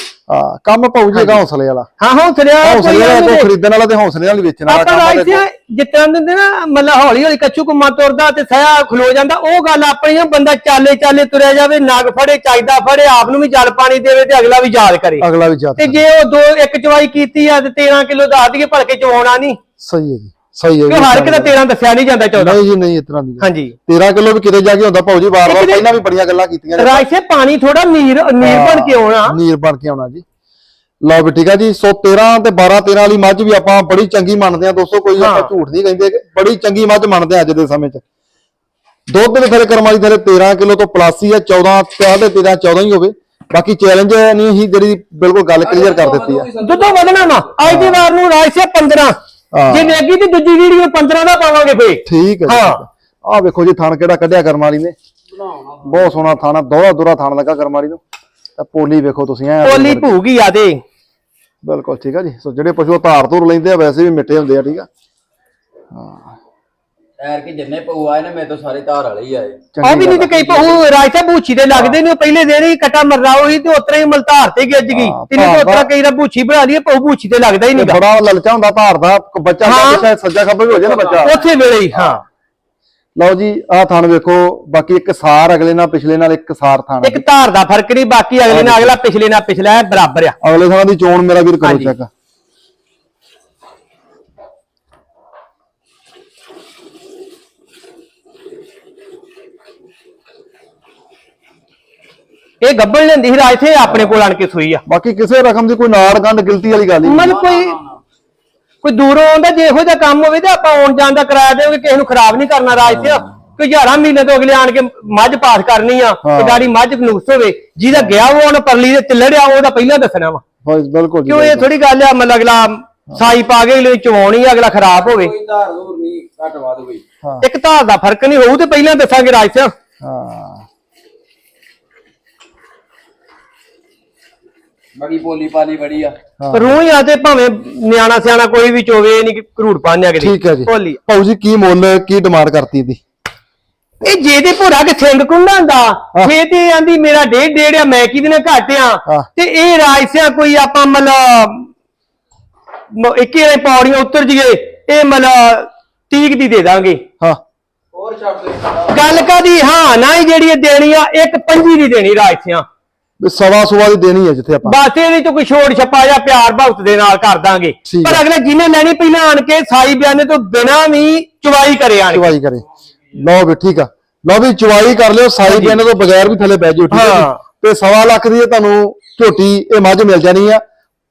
ਕੰਮ ਪਾਉ ਜੇਗਾ ਹੌਸਲੇ ਵਾਲਾ। ਹਾਂ ਹੌਸਲੇ ਵਾਲਾ ਹੌਸਲੇ ਵਾਲਾ ਕੋਈ ਖਰੀਦਣ ਵਾਲਾ ਤੇ ਹੌਸਲੇ ਨਾਲ ਹੀ ਵੇਚਣ ਵਾਲਾ ਆਪਾਂ ਕੰਮ ਆ ਰਾਜ ਦੇਖੋ। ਜਿੱਤਾਂ ਦਿੰਦੇ ਨਾ ਮੱਲਾ ਹੌਲੀ ਹੌਲੀ ਕੱਚੂ ਕੁੰਮਾ ਤੁਰਦਾ ਤੇ ਸਹਿਆ ਖਲੋ ਜਾਂਦਾ ਉਹ ਗੱਲ ਆਪਣੀ ਆ ਬੰਦਾ ਚਾਲੇ ਚਾਲੇ ਤੁਰਿਆ ਜਾਵੇ ਨਗ ਫੜੇ ਚਾਹੀਦਾ ਫੜੇ ਆਪ ਨੂੰ ਵੀ ਜਲ ਪਾਣੀ ਦੇਵੇ ਤੇ ਅਗਲਾ ਵੀ ਯਾਦ ਕਰੇ। ਅਗਲਾ ਵੀ ਜਾਤ ਤੇ ਜੇ ਉਹ ਦੋ ਇੱਕ ਚਵਾਈ ਕੀਤੀ ਆ ਤੇ 13 ਕਿਲੋ ਦੱਸ ਦਈਏ ਭਲਕੇ ਚਵਾਉਣਾ ਨਹੀਂ। ਸਹੀ ਹੈ ਜੀ। ਸਹੀ ਹੈ ਕਿਉਂ ਹਰ ਇੱਕ ਦਾ 13 ਦੱਸਿਆ ਨਹੀਂ ਜਾਂਦਾ 14 ਨਹੀਂ ਜੀ ਨਹੀਂ ਇਤਨਾ ਨਹੀਂ ਹਾਂਜੀ। 13 ਕਿਲੋ ਵੀ ਕਿਤੇ ਜਾ ਕੇ ਹੁੰਦਾ ਭਾਉ ਜੀ ਵਾਰ-ਵਾਰ ਦੇ- ਪਹਿਲਾਂ ਵੀ ਬੜੀਆਂ ਗੱਲਾਂ ਕੀਤੀਆਂ ਨੇ। ਰਾਜ ਸੇ ਪਾਣੀ ਥੋੜਾ ਨੀਰ ਨੀਰ ਬਣ ਕੇ ਆਉਣਾ। ਨੀਰ ਬਣ ਕੇ ਆਉਣਾ ਜੀ। ਲਓ ਵੀ ਠੀਕ ਆ ਜੀ ਸੋ 13 ਤੇ 12 13 ਵਾਲੀ ਮੱਝ ਵੀ ਆਪਾਂ ਬੜੀ ਚੰਗੀ ਮੰਨਦੇ ਆ ਦੋਸਤੋ ਕੋਈ ਆਪਾਂ। ਝੂਠ ਨਹੀਂ ਕਹਿੰਦੇ ਕਿ ਬੜੀ ਚੰਗੀ ਮੱਝ ਮੰਨਦੇ ਆ ਅੱਜ ਦੇ ਸਮੇਂ 'ਚ। ਦੁੱਧ ਦੇ ਫਿਰ ਕਰਮਾਲੀ ਥਲੇ 13 ਕਿਲੋ ਤੋਂ ਪਲੱਸ ਹੀ ਆ 14 ਤੇ 13 14 ਹੀ ਹੋਵੇ। ਬਾਕੀ ਚੈਲੰਜ ਨਹੀਂ ਹੀ ਜਿਹੜੀ ਬਿਲਕੁਲ ਗੱਲ ਕਲੀਅਰ ਕਰ ਦਿੱਤੀ ਆ। ਦੁੱਧੋਂ ਵਧਣਾ ਵਾ। ਅੱਜ ਦੀ ਵਾਰ ਨੂੰ ਰਾਜ ਸੇ 15 ਹਾਂ। ਜੇ ਵੇਗੀ ਤੇ ਦੂਜੀ ਵੀਡੀਓ 15 ਦਾ ਪਾਵਾਂਗੇ ਫੇ ਠੀਕ ਹੈ ਹਾਂ। ਆ ਵੇਖੋ ਜੀ ਥਣ ਕਿਹੜਾ ਕੱਢਿਆ ਕਰਮਾਲੀ ਨੇ। ਬਹੁਤ ਸੋਹਣਾ ਥਾਣਾ ਦੋਹਰਾ ਦੋਹਰਾ ਥਾਣ ਲੱਗਾ ਕਰਮਾਲੀ ਨੂੰ। ਤਾਂ ਪੋਲੀ ਵੇਖੋ ਤੁਸੀਂ ਐ ਪੋਲੀ ਭੂਗੀ ਆ ਤੇ ਬਿਲਕੁਲ ਠੀਕ ਆ ਜੀ। ਸੋ ਜਿਹੜੇ ਪਸ਼ੂ ਧਾਰ ਧੂਰ ਲੈਂਦੇ ਆ ਵੈਸੇ ਵੀ ਮਿੱਠੇ ਹੁੰਦੇ ਆ ਠੀਕ ਆ। ਐਰ ਕਿ ਜਿੰਨੇ ਪਊ ਆਏ ਨੇ ਮੇਰੇ ਤੋਂ ਸਾਰੇ ਧਾਰ ਵਾਲੇ ਹੀ ਆਏ। ਆ ਵੀ ਨਹੀਂ ਤੇ ਕਈ ਪਹੂ ਰਾਜਾ ਬੂਛੀ ਦੇ ਲੱਗਦੇ ਨੇ ਉਹ ਪਹਿਲੇ ਦਿਨ ਹੀ ਕਟਾ ਮਰਰਾ ਹੋਈ ਤੇ ਉਤਰੇ ਹੀ ਮਲਤਾਰ ਤੇ ਗਿੱਜ ਗਈ। ਹਾਂ, ਤਿੰਨੇ ਤੋਂ ਭਾਰ ਉਤਰਾ ਦਾ- ਕਈ ਰਾ ਬੂਛੀ ਬਣਾ ਲਈ ਪਹੂ ਬੂਛੀ ਤੇ ਲੱਗਦਾ ਹੀ ਤੇ ਨਹੀਂਗਾ ਬੜਾ ਲਲਚਾ ਹੁੰਦਾ ਧਾਰ ਦਾ ਬੱਚਾ ਹਾਂ। ਹੁੰਦਾ ਸ਼ਾਇਦ ਸੱਜਾ ਖੱਬੇ ਵੀ ਹੋ ਜਾਏ ਨਾ ਬੱਚਾ। ਉਥੇ ਵੇਲੇ ਹੀ ਹਾਂ। ਲਓ ਜੀ ਆਹ ਥਣ ਵੇਖੋ ਬਾਕੀ ਇੱਕ ਸਾਰ ਅਗਲੇ ਨਾਲ ਪਿਛਲੇ ਨਾਲ ਇੱਕ ਸਾਰ ਥਣ ਇੱਕ ਧਾਰ ਦਾ ਫ਼ਰਕ ਨਹੀਂ ਬਾਕੀ ਅਗਲੇ ਨਾਲ ਅਗਲਾ ਪਿਛਲੇ ਨਾਲ ਪਿਛਲਾ ਹੈ ਬਰਾਬਰ ਆ। ਅਗਲੇ ਥਾਂ ਦੀ ਚੋਣ ਮੇਰਾ ਵੀਰ ਕਰੋ ਹਾਂਜੀ। ਚੈੱਕ ਇਹ ਗੱਬੜ ਲੈਂਦੀ ਸੀ ਰਾਜ ਤੇ ਆਪਣੇ ਕੋਲ ਆਣ ਕੇ ਸੋਈ ਆ। ਬਾਕੀ ਕਿਸੇ ਰਕਮ ਦੀ ਕੋਈ ਨਾੜ ਗੰਢ ਗਿਲਤੀ ਵਾਲੀ ਗੱਲ ਨਹੀਂ। ਮਤਲਬ ਕੋਈ ਕੋਈ ਦੂਰੋਂ ਆਉਂਦਾ ਜੇ ਇਹੋ ਜਿਹਾ ਕੰਮ ਹੋਵੇ ਤੇ ਆਪਾਂ ਆਉਣ ਜਾਣ ਦਾ ਕਿਰਾਇਆ ਦੇਵਾਂਗੇ ਕਿਸੇ ਨੂੰ ਖਰਾਬ ਨਹੀਂ ਕਰਨਾ ਰਾਜ ਤੇ ਕੋਈ ਹਜ਼ਾਰਾਂ ਮਹੀਨੇ ਤੋਂ ਅਗਲੇ ਆਣ ਕੇ ਮੱਝ ਪਾਸ ਕਰਨੀ ਆ। ਤੇ ਗਾੜੀ ਮੱਝ ਨੁਕਸ ਹੋਵੇ ਜਿਹਦਾ ਗਿਆ ਉਹ ਉਹਨੇ ਪਰਲੀ ਦੇ ਚੱਲੜਿਆ ਉਹਦਾ ਪਹਿਲਾਂ ਦੱਸਣਾ ਵਾ। ਹਾਂ, ਬਿਲਕੁਲ ਜੀ ਕਿਉਂ ਇਹ ਥੋੜੀ ਗੱਲ ਆ ਮਤਲਬ ਅਗਲਾ ਸਾਈ ਪਾ ਕੇ ਨੂੰ ਚਵਾਉਣੀ ਆ ਅਗਲਾ ਖਰਾਬ ਹੋਵੇ। ਕੋਈ ਧਾਰ ਧੂਰ ਨਹੀਂ ਘੱਟ ਵੱਧ ਕੋਈ ਹਾਂ। ਇੱਕ ਧਾਰ ਦਾ ਫ਼ਰਕ ਨਹੀਂ ਹੋਊ ਤੇ ਪਹਿਲਾਂ ਦੱਸਾਂਗੇ ਰਾਜ ਸਿੰਘ ਹਾਂ। ਬਾਕੀ ਪੋਲੀ ਪਾਲੀ ਬੜੀ ਆ। ਹਾਂ। ਰੂਹ ਹੀ ਆ ਤੇ ਭਾਵੇਂ ਨਿਆਣਾ ਸਿਆਣਾ ਕੋਈ ਵੀ ਚੋਵੇ ਇਹ ਨਹੀਂ ਕਿ ਕਰੂੜ ਪਾਣਿਆ ਕਿਤੇ। ਠੀਕ ਹੈ ਜੀ। ਭੋਲੀ। ਭਾਊ ਜੀ ਕੀ ਮੁੱਲ ਕੀ ਡਿਮਾਂਡ ਕਰਤੀ ਦੀ ਇਹ ਜੇ ਦੇ ਭੋਰਾ ਕਿ ਸਿੰਘ ਕੁੰਡਾ ਹੁੰਦਾ ਫੇ ਤੇ ਆਂਦੀ ਮੇਰਾ ਡੇਢ ਡੇਢ ਆ ਮੈਂ ਕਿਹਦੇ ਨਾਲ ਘੱਟ ਆ? ਹਾਂ। ਤੇ ਇਹ ਰਾਜਸਿਆ ਕੋਈ ਆਪਾਂ ਮਤਲਬ ਮ- ਇੱਕੇ ਵਾਲੇ ਪੌੜੀਆਂ ਉਤਰ ਜੀਏ ਇਹ ਮਤਲਬ ਤੀਕ ਦੀ ਦੇ ਦਾਂਗੇ। ਹਾਂ। ਹੋਰ ਛੱਡ ਦੇ। ਗੱਲ ਕਾਦੀ ਹਾਂ ਨਾ ਹੀ ਜਿਹੜੀ ਇਹ ਦੇਣੀ ਆ ਇੱਕ ਪੰਜੀ ਦੀ ਦੇਣੀ ਰਾਜਸਿਆ। ਵੀ ਸਵਾ ਸੁਵਾ ਦੀ ਦੇਣੀ ਹੈ ਜਿੱਥੇ ਆਪਾਂ। ਬਸ ਇਹਦੇ ਚ ਕੋਈ ਛੋੜ ਛੱਪਾ ਜਾਂ ਪਿਆਰ ਭਗਤ ਦੇ ਨਾਲ ਕਰ ਦਾਂਗੇ। ਠੀਕ ਪਰ ਹੈ। ਅਗਲੇ ਜਿਹਨੇ ਲੈਣੀ ਪਹਿਲਾਂ ਆਣ ਕੇ ਸਾਈ ਬਿਆਨੇ ਤੋਂ ਬਿਨਾ ਵੀ ਚਵਾਈ ਕਰੇ ਆਣ ਕੇ। ਚਵਾਈ ਕਰੇ। ਲਓ ਵੀ ਠੀਕ ਆ। ਲਓ ਵੀ ਚਵਾਈ ਕਰ ਲਿਓ ਸਾਈ ਬਿਆਨ ਤੋਂ ਬਗੈਰ ਵੀ ਥੱਲੇ ਬਹਿ ਜਾਓ ਠੀਕ ਹੈ ਹਾਂ। ਜੀ ਤੇ ਸਵਾ ਲੱਖ ਦੀ ਇਹ ਤੁਹਾਨੂੰ ਝੋਟੀ ਇਹ ਮੱਝ ਮਿਲ ਜਾਣੀ ਆ।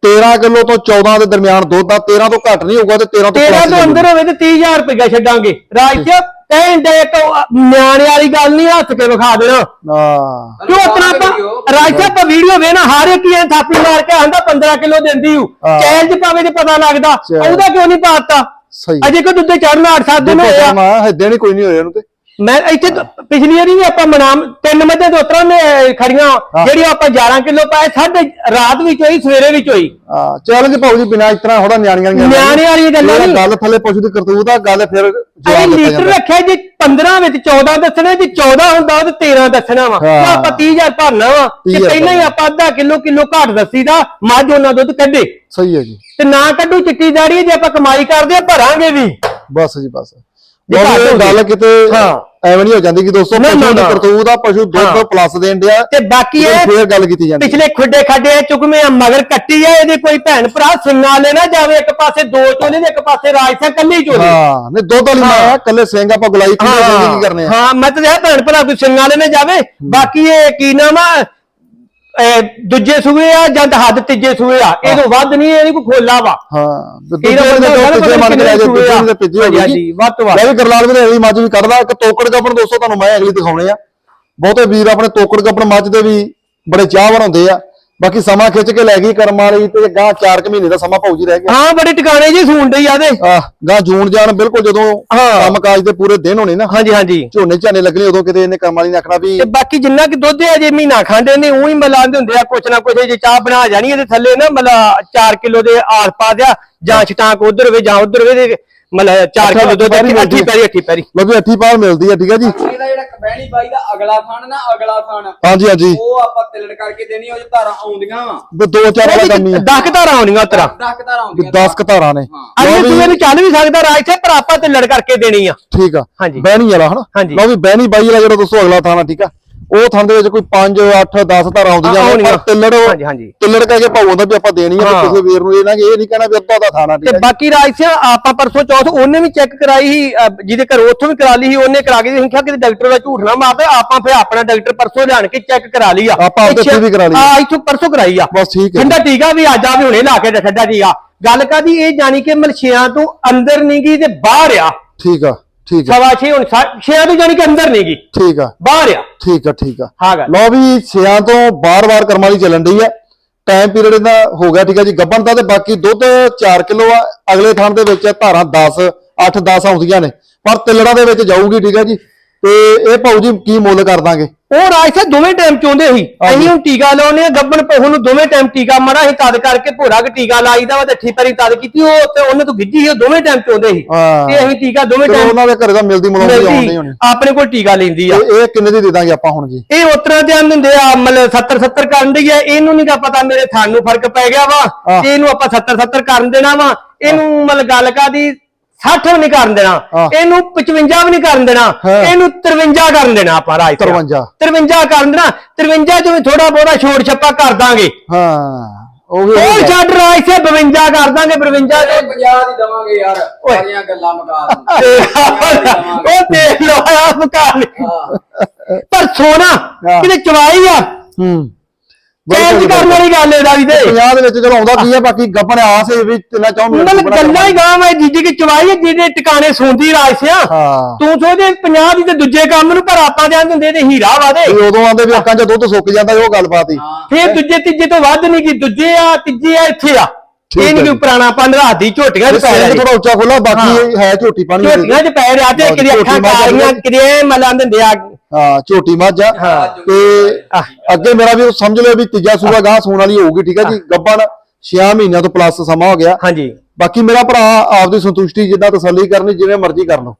13 ਕਿਲੋ ਤੋਂ 14 ਦੇ ਦਰਮਿਆਨ ਦੁੱਧ ਆ 13 ਤੋਂ ਘੱਟ ਨਹੀਂ ਹੋਊਗਾ ਤੇ 13 ਤੋਂ ਤੇਰਾ ਤੋਂ ਅੰਦਰ ਹੋਵੇ ਤੇ 30000 ਰੁਪਏ ਛੱਡਾਂਗੇ। ਰਾਜ ਚ ਕਹਿੰਦੇ ਇੱਕ ਨਿਆਣੇ ਵਾਲੀ ਗੱਲ ਨਹੀਂ ਹੱਥ ਕੇ ਵਿਖਾ ਦੇਣਾ। ਹਾਂ। ਕਿਉਂ ਉਤਨਾ ਆਪਾਂ ਰਾਜ ਆਪਾਂ ਵੀਡੀਓ ਵੇਣਾ ਹਰ ਇੱਕ ਹੀ ਐਂ ਥਾਪੀ ਮਾਰ ਕੇ ਆਂਦਾ 15 ਕਿਲੋ ਦਿੰਦੀ ਹੂ। ਹਾਂ। ਚੈਲੰਜ ਪਾਵੇ ਤੇ ਪਤਾ ਲੱਗਦਾ। ਉਹਦਾ ਕਿਉਂ ਨਹੀਂ ਪਾਤਾ? ਸਹੀ। ਅਜੇ ਕੋ ਦੁੱਧੇ ਚੜਨਾ 8-7 ਦਿਨ ਹੋਏ ਆ। ਮੈਂ ਹਿੱਦੇ ਨਹੀਂ ਕੋਈ ਨਹੀਂ ਹੋਇਆ ਇਹਨੂੰ ਤੇ। ਮੈਂ ਇੱਥੇ ਤਾਂ ਪਿਛਲੀ ਵਾਰੀ ਵੀ ਆਪਾਂ ਮਨਾਮ ਤਿੰਨ ਮੱਝਾਂ ਦੇ ਉਤਰਾਂ ਨੇ ਖੜੀਆਂ। ਜਿਹੜੀਆਂ ਆਪਾਂ 11 ਕਿਲੋ ਪਾਏ ਸਾਢੇ ਰਾਤ ਵਿੱਚ ਹੋਈ ਸਵੇਰੇ ਵਿੱਚ ਹੋਈ। ਹਾਂ ਚੈਲੰਜ ਭਾਊ ਜੀ ਬਿਨਾ ਇਸ ਤਰ੍ਹਾਂ ਥੋੜਾ ਨਿਆਣੀਆਂ ਵਾਲੀਆਂ ਨਿਆਣੇ ਵਾਲੀਆਂ ਗੱਲਾਂ ਨਹੀਂ। ਗੱਲ ਥੱਲੇ ਪਸ਼ੂ ਦੀ ਕਰਤੂਤ ਆ ਗੱਲ ਫਿਰ ਜਵਾਬ ਦਿੱਤਾ ਲੀਟਰ ਰੱਖਿਆ ਜੇ 15 ਵਿੱਚ 14 ਦੱਸਣਾ ਜੇ 14 ਹੁੰਦਾ ਉਹ 13 ਦੱਸਣਾ ਵਾ। ਤਾਂ ਆਪਾਂ 30000 ਭਰਨਾ ਵਾ। ਤੇ 30,000 ਪਹਿਲਾਂ ਹੀ ਆਪਾਂ ਅੱਧਾ ਕਿਲੋ ਕਿਲੋ ਘੱਟ ਦੱਸੀਦਾ ਮੱਝ ਉਹਨਾਂ ਦੁੱਧ ਕੱਢੇ। ਸਹੀ ਹੈ ਜੀ। ਤੇ ਨਾ ਕੱਢੂ ਚਿੱਟੀ ਦਾੜੀ ਜੇ ਆਪਾਂ ਕਮਾਈ ਕਰਦੇ ਆ ਭਰਾਂਗੇ ਵੀ। ਬਸ ਜੀ ਬਸ। ਜੇ ਗੱਲ। ਕਿਤੇ ਹਾਂ। ਐਵੇਂ ਨਹੀਂ ਹੋ ਜਾਂਦੀ ਕਿ ਦੋਸਤੋ ਪਸ਼ੂ ਦੀ। ਕਰਤੂਤ ਆ ਪਸ਼ੂ ਦੁੱਧ। ਪਲੱਸ ਦੇਣ ਡਿਆ ਤੇ ਬਾਕੀ ਇਹ ਫੇਰ ਗੱਲ ਕੀਤੀ ਜਾਂਦੀ ਪਿਛਲੇ ਖੁੱਡੇ ਖਾਡੇ ਚੁਕਮੇ ਆ ਮਗਰ ਕੱਟੀ ਆ ਇਹਦੇ ਕੋਈ ਭੈਣ ਭਰਾ ਸਿੰਘਾਂ ਲੈ ਨਾ ਜਾਵੇ ਇੱਕ ਪਾਸੇ ਦੋ ਚੋਲੇ ਤੇ ਇੱਕ ਪਾਸੇ ਰਾਜਸਾ ਕੱਲੀ ਚੋਲੇ ਹਾਂ ਨਹੀਂ ਦੁੱਧ ਵਾਲੀ ਮਾਂ ਆ ਕੱਲੇ ਸਿੰਘ ਆਪਾਂ ਗੁਲਾਈ ਸਿੰਘ ਕੀ ਕਰਨੇ ਆ ਹਾਂ ਮੈਂ ਤਾਂ ਇਹ ਭੈਣ ਭਰਾ ਕੋਈ ਸਿੰਘਾਂ ਲੈ ਨਾ ਜਾਵੇ ਬਾਕੀ ਇਹ ਕੀ ਨਾਮ ਆ ਦੂਜੇ ਸੂਏ ਆ ਜਾਂ ਹੱਦ ਤੀਜੇ ਸੂਏ ਆ? ਇਹ ਤੋਂ ਵੱਧ ਨਹੀਂ ਇਹ ਨਹੀਂ ਕੋਈ ਖੋਲਾ ਵਾ। ਹਾਂ ਦੂਜੇ ਦੇ ਪਤਾ ਪਿੱਛੇ ਮੰਨ ਕੇ ਲੈ ਜਾ ਕਿੰਨੇ ਦੂਜੇ ਦੇ ਪਿੱਛੇ ਹੋ ਗਈ। ਹਾਂਜੀ, ਵੱਧ ਤੋਂ ਵੱਧ। ਮੈਂ ਵੀ ਗਰਲਾਲ ਵੀਰੇ ਅਗਲੀ ਮੱਝ ਵੀ ਕੱਢਦਾ ਇੱਕ ਤੋਕੜ ਗੱਪਣ ਦੋਸਤੋ ਤੁਹਾਨੂੰ ਮੈਂ ਅਗਲੀ ਦਿਖਾਉਣੇ ਆ। ਬਹੁਤੇ ਵੀਰ ਆਪਣੇ ਤੋਕੜ ਗੱਪਣ ਮੱਝ ਦੇ ਵੀ ਬੜੇ ਚਾਹ ਬਣਾਉਂਦੇ ਆ। ਬਾਕੀ ਸਮਾਂ ਖਿੱਚ ਕੇ ਲੈ ਗਈ ਕਰਮ ਵਾਲੀ ਤੇ ਗਾਂ 4 ਕੁ ਮਹੀਨੇ ਦਾ ਸਮਾਂ ਭਾਊ ਜੀ ਰਹਿ ਗਿਆ। ਹਾਂ ਬੜੇ ਟਿਕਾਣੇ ਜੀ ਸੂਣ ਦੇ ਆਹ ਗਾਂ ਜੂਨ ਜਾਣ ਬਿਲਕੁਲ ਜਦੋਂ। ਕੰਮ ਕਾਜ ਦੇ ਪੂਰੇ ਦਿਨ ਹੋਣੇ ਨਾ। ਹਾਂਜੀ ਹਾਂਜੀ। ਝੋਨੇ ਝਾਨੇ ਲੱਗਣੇ ਉਦੋਂ ਕਿਤੇ ਇਹਨੇ ਕੰਮ ਵਾਲੀ ਨੇ ਆਖਣਾ ਵੀ ਤੇ ਬਾਕੀ ਜਿੰਨਾ ਕਿ ਦੁੱਧ ਹੈ ਜੇ ਮਹੀਨਾ ਖਾਂਦੇ ਨੇ ਉਹੀ ਮਲਾਉਂਦੇ ਹੁੰਦੇ ਆ ਕੁਛ ਨਾ ਕੁਛ ਜੇ ਚਾਹ ਬਣਾ ਜਾਣੀ ਇਹਦੇ ਥੱਲੇ ਨਾ ਮਲਾ 4 ਕਿਲੋ ਦੇ ਆਸ ਪਾ ਦਿਆ ਜਾਂ ਛਟਾਂਕ ਉਧਰ ਹੋਵੇ ਜਾਂ ਉਧਰ ਹੋਵੇ ਮਲਾ 4 ਅੱਛਾ, ਕਿਲੋ ਦੁੱਧ ਅੱਠੀ ਅੱਠੀ ਅੱਠੀ ਪੈਰੀ ਅੱਠੀ ਪੈਰੀ। ਲੋ ਵੀ ਅੱਠੀ ਪਾਲ ਮਿਲਦੀ ਆ ਠੀਕ ਆ ਜੀ। ਇਹਦਾ ਜਿਹੜਾ ਕਬੈਣੀ ਬਾਈ ਦਾ ਅਗਲਾ ਥਣ ਨਾ ਅਗਲਾ ਥਣ ਹਾਂਜੀ ਹਾਂਜੀ। ਉਹ ਆਪਾਂ ਤਿਲੜ ਕਰਕੇ ਦੇਣੀ ਉਹ 'ਚ ਧਾਰਾਂ ਆਉਂਦੀਆਂ ਵਾ। ਵੀ ਦੋ ਚਾਰ ਵਾਲਾ ਕੰਮ ਹੀ ਆ। 10 ਧਾਰਾਂ ਆਉਣੀਆਂ ਉਤਰਾ 10 ਧਾਰਾਂ ਆਉਂਦੀਆਂ। 10 ਕਤਾਰਾਂ ਨੇ। ਅਜੇ ਚੱਲ ਵੀ ਸਕਦਾ ਰਾਜ ਤੇ ਪਰ ਆਪਾਂ ਤੇ ਲੜ ਕਰਕੇ ਦੇਣੀ ਆ। ਠੀਕ ਆ। ਹਾਂਜੀ। ਬਹਿਣੀ ਵਾਲਾ ਹਨਾ? ਹਾਂਜੀ। ਲਓ ਵੀ ਬਹਿਣੀ ਬਾਈ ਵਾਲਾ ਜਿਹੜਾ ਦੋਸਤੋ ਅਗਲਾ ਥਾਣਾ ਠੀਕ ਆ? ਉਹ ਥਾਂ ਦੇ ਵਿੱਚ ਕੋਈ 5 8 10 ਧਾਰਾਂ ਆਉਂਦੀਆਂ ਨੇ। ਪਰ ਤਿੱਲੜ ਹਾਂਜੀ, ਹਾਂਜੀ। ਤਿੱਲੜ ਕਹਿ ਕੇ ਭਾਉ ਹੁੰਦਾ ਵੀ ਆਪਾਂ ਦੇਣੀ ਆ ਤੇ। ਕਿਸੇ ਵੀਰ ਨੂੰ ਇਹ ਨਾ ਕਿ ਇਹ ਨਹੀਂ ਕਹਿਣਾ ਵੀ ਅੱਧਾ ਦਾ ਥਾਣਾ ਤੇ ਬਾਕੀ ਰਾਜ ਸਿੰਘ ਆਪਾਂ ਪਰਸੋਂ ਚੌਥ ਉਹਨੇ ਵੀ ਚੈੱਕ ਕਰਾਈ ਸੀ ਜਿਹਦੇ ਘਰ ਉੱਥੋਂ ਵੀ ਕਰਾ ਲਈ ਸੀ ਉਹਨੇ ਕਰਾ ਕੇ ਅਸੀਂ ਕਿਹਾ ਕਿ ਡਾਕਟਰ ਦਾ ਝੂਠ ਨਾ ਮਾਰਦੇ ਆਪਾਂ ਫਿਰ ਆਪਣਾ ਡਾਕਟਰ ਪਰਸੋਂ ਲਿਆਣ ਕੇ ਚੈੱਕ ਕਰਾ ਲਈ ਆ ਆਪਾਂ ਆਪਦੇ ਇੱਥੇ ਵੀ ਕਰਾ ਲਈ ਆ। ਇੱਥੋਂ ਪਰਸੋਂ ਕਰਾਈ ਆ ਬਸ ਠੀਕ ਹੈ ਠੰਡਾ ਟੀਕਾ ਵੀ ਅੱਜ ਆ ਵੀ ਹੁਣੇ ਲਾ ਕੇ ਠੰਡਾ ਟੀਕਾ ਗੱਲ ਕਾਦੀ ਇਹ ਜਾਣੀ ਕਿ ਮਲਛੀਆਂ ਤੋਂ ਅੰਦਰ ਨਹੀਂ ਗਈ ਤੇ ਬਾਹਰ ਆ ਠੀਕ ਆ ਠੀਕ ਆ। ਸਵਾ ਛੇ ਹੁਣ ਸਾ- ਛੇਆਂ ਤੋਂ ਜਾਣੀ ਕਿ ਅੰਦਰ ਨਹੀਂ ਗਈ ਠੀਕ ਆ। ਬਾਹਰ ਆ। ਠੀਕ ਆ ਠੀਕ ਆ। ਹਾਂ ਗੱਲ। ਲਓ ਵੀ ਸਿਆਂ ਤੋਂ ਬਾਰ-ਬਾਰ ਕਰਮ ਵਾਲੀ ਚੱਲਣ ਡਈ ਆ। ਟਾਈਮ ਪੀਰੀਅਡ ਇਹਦਾ ਹੋ ਗਿਆ ਠੀਕ ਆ ਜੀ। ਗੱਬਨ ਦਾ ਤੇ ਬਾਕੀ ਦੁੱਧ 4 ਕਿਲੋ ਆ। ਅਗਲੇ ਥਾਂ ਦੇ ਵਿੱਚ ਧਾਰਾਂ 10 8 10 ਆਉਂਦੀਆਂ ਨੇ। ਪਰ ਤਿੱਲੜਾਂ ਦੇ ਵਿੱਚ ਜਾਊਗੀ ਠੀਕ ਆ ਜੀ। ਤੇ ਇਹ ਭਾਊ ਜੀ ਕੀ ਮੁੱਲ ਕਰ ਦਾਂਗੇ? ਉਹ ਰਾਜ ਸਾਹਿਬ ਦੋਵੇਂ ਟਾਈਮ ਚਾਹੁੰਦੇ ਸੀ। ਅਸੀਂ ਹੁਣ ਟੀਕਾ ਲਾਉਨੇ ਆ ਗੱਬਣ ਪਹੂ ਨੂੰ ਦੋਵੇਂ ਟਾਈਮ ਟੀਕਾ ਮਾਰਾ ਅਸੀਂ ਤਦ ਕਰਕੇ ਭੋਰਾ ਕਿ ਟੀਕਾ ਲਾਈਦਾ ਵਾ ਤੇ ਅੱਠੀ ਪੈਰੀ ਤਦ ਕੀਤੀ ਉਹ ਤੇ ਉਹਨੇ ਤੋਂ ਗਿੱਜੀ ਸੀ ਉਹ ਦੋਵੇਂ ਟਾਈਮ ਚਾਹੁੰਦੇ ਸੀ। ਤੇ ਅਸੀਂ ਟੀਕਾ ਦੋਵੇਂ ਟਾਈਮ ਉਹਨਾਂ ਦੇ ਘਰੇ ਦਾ ਮਿਲਦੀ ਮੁਲਾਉਂਦੀ ਆਉਂਦੀ ਹੋਣੀ। ਆਪਣੇ ਕੋਲ ਟੀਕਾ ਲੈਂਦੀ ਆ। ਇਹ ਕਿੰਨੇ ਦੀ ਦੇ ਦਾਂਗੇ ਆਪਾਂ ਹੁਣ ਜੀ? ਇਹ ਉਤਰਾ ਦੇ ਹੁੰਦੇ ਆ ਮਤਲਬ 70 70 ਕਰਨ ਦੀ ਆ ਇਹਨੂੰ ਨਹੀਂ ਗਾ ਪਤਾ ਮੇਰੇ ਥਾਨ ਨੂੰ ਫ਼ਰਕ ਪੈ ਗਿਆ ਵਾ। ਇਹਨੂੰ ਆਪਾਂ 70 70 ਕਰਨ ਦੇਣਾ ਵਾ। ਇਹਨੂੰ ਮਤਲਬ ਗੱਲ ਕਾਦੀ 60 ਵੀ ਨਹੀਂ ਕਰਨ ਦੇਣਾ ਹਾਂ। ਇਹਨੂੰ 55 ਵੀ ਨਹੀਂ ਕਰਨ ਦੇਣਾ ਹਾਂ। ਇਹਨੂੰ 53 ਕਰਨ ਦੇਣਾ ਆਪਾਂ ਰਾਜ ਸਿਆਂ। 53 53 ਕਰਨ ਦੇਣਾ 53 ਚੋਂ ਵੀ ਥੋੜਾ ਬਹੁਤਾ ਛੋੜ ਛੱਪਾ ਕਰ ਦਾਂਗੇ ਹਾਂ ਉਹ ਵੀ ਹੋਰ ਛੱਡ ਰਾਜ ਸੇ 52 ਕਰ ਦਾਂਗੇ 52 ਇਹ ਚੋਂ 50 ਦੀ ਦਵਾਂਗੇ ਯਾਰ। ਸਾਰੀਆਂ ਗੱਲਾਂ ਮੁਕਾ [laughs] ਤੇ ਦੂੰ ਉਹ ਦੇਖ ਲੋ ਆ ਮੁਕਾਨ ਹਾਂ ਪਰ ਸੋਨਾ ਹਾਂ। ਕਿਤੇ ਚਵਾਈ ਆ ਹੂੰ ਚੇਂਜ ਕਰਨ ਵਾਲੀ ਗੱਲ ਇਹਦਾ ਵੀ ਤੇ। 50 ਦੇ ਵਿੱਚ ਚਲੋ ਆਉਂਦਾ ਕੀ ਆ ਬਾਕੀ ਗੱਬਨ ਆਸ ਹੈ ਵੀ ਤਿੰਨਾ ਚੌਂ ਮਿੰਟ ਮਤਲਬ ਗੱਲਾਂ ਹੀ ਗਾਂ ਮੈਂ ਜੀਜੀ ਕੀ ਚਵਾਈ ਹੈ ਜਿਹਦੇ ਟਿਕਾਣੇ ਸੁਣਦੀ ਰਾਜ ਸਿਆ। ਹਾਂ। ਤੂੰ ਸੋਚਦੇ 50 ਦੀ ਤੇ ਦੂਜੇ ਕੰਮ ਨੂੰ ਪਰ ਆਪਾਂ ਜਾਣ ਦਿੰਦੇ ਤੇ ਹੀਰਾ ਵਾਦੇ ਉਦੋਂ ਆਂਦੇ ਵੀ ਅੱਖਾਂ 'ਚ ਦੁੱਧ ਸੁੱਕ ਜਾਂਦਾ ਉਹ ਗੱਲਬਾਤ ਹੀ ਹਾਂ। ਫੇਰ ਦੂਜੇ ਤੀਜੇ ਤੋਂ ਵੱਧ ਨਹੀਂ ਕੀ ਦੂਜੇ ਆ ਤੀਜੇ ਆ ਇੱਥੇ ਆ। ਇਹ ਹੈ ਨਹੀਂ। ਕੋਈ ਪੁਰਾਣਾ ਪੰਨ ਰਾਤ ਦੀ ਝੋਟੀਆਂ ਚ ਪੈ ਸਿੰਘ ਰਿਹਾ। ਥੋੜਾ ਉੱਚਾ ਖੋਲਾ ਬਾਕੀ ਹਾਂ। ਹੈ ਝੋਟੀ ਪਾਣੀ। ਝੋਟੀਆਂ ਚ ਪੈ ਰਿਹਾ ਤੇ ਅੱਖਾਂ ਆ ਕਾਲੀਆਂ। ਕਿਤੇ ਮਲਾਂ ਦਿੰਦੇ ਆ। ਹਾਂ ਝੋਟੀ ਮੱਝ ਆ। ਤੇ ਅੱਗੇ ਮੇਰਾ ਵੀ ਸਮਝ ਲਿਓ ਵੀ ਤੀਜਾ ਸੂਆ ਗਾਂ ਸੂਣ ਵਾਲੀ ਹੋਊਗੀ ਠੀਕ ਹੈ ਜੀ? ਗੱਬਨ 6 ਮਹੀਨਿਆਂ ਤੋਂ ਪਲੱਸ ਸਮਾਂ ਹੋ ਗਿਆ। ਹਾਂਜੀ। ਬਾਕੀ ਮੇਰਾ ਭਰਾ ਆਪਦੀ ਸੰਤੁਸ਼ਟੀ ਜਿੱਦਾਂ ਤਸੱਲੀ ਕਰਨੀ ਜਿਵੇਂ ਮਰਜ਼ੀ ਕਰ ਲਓ।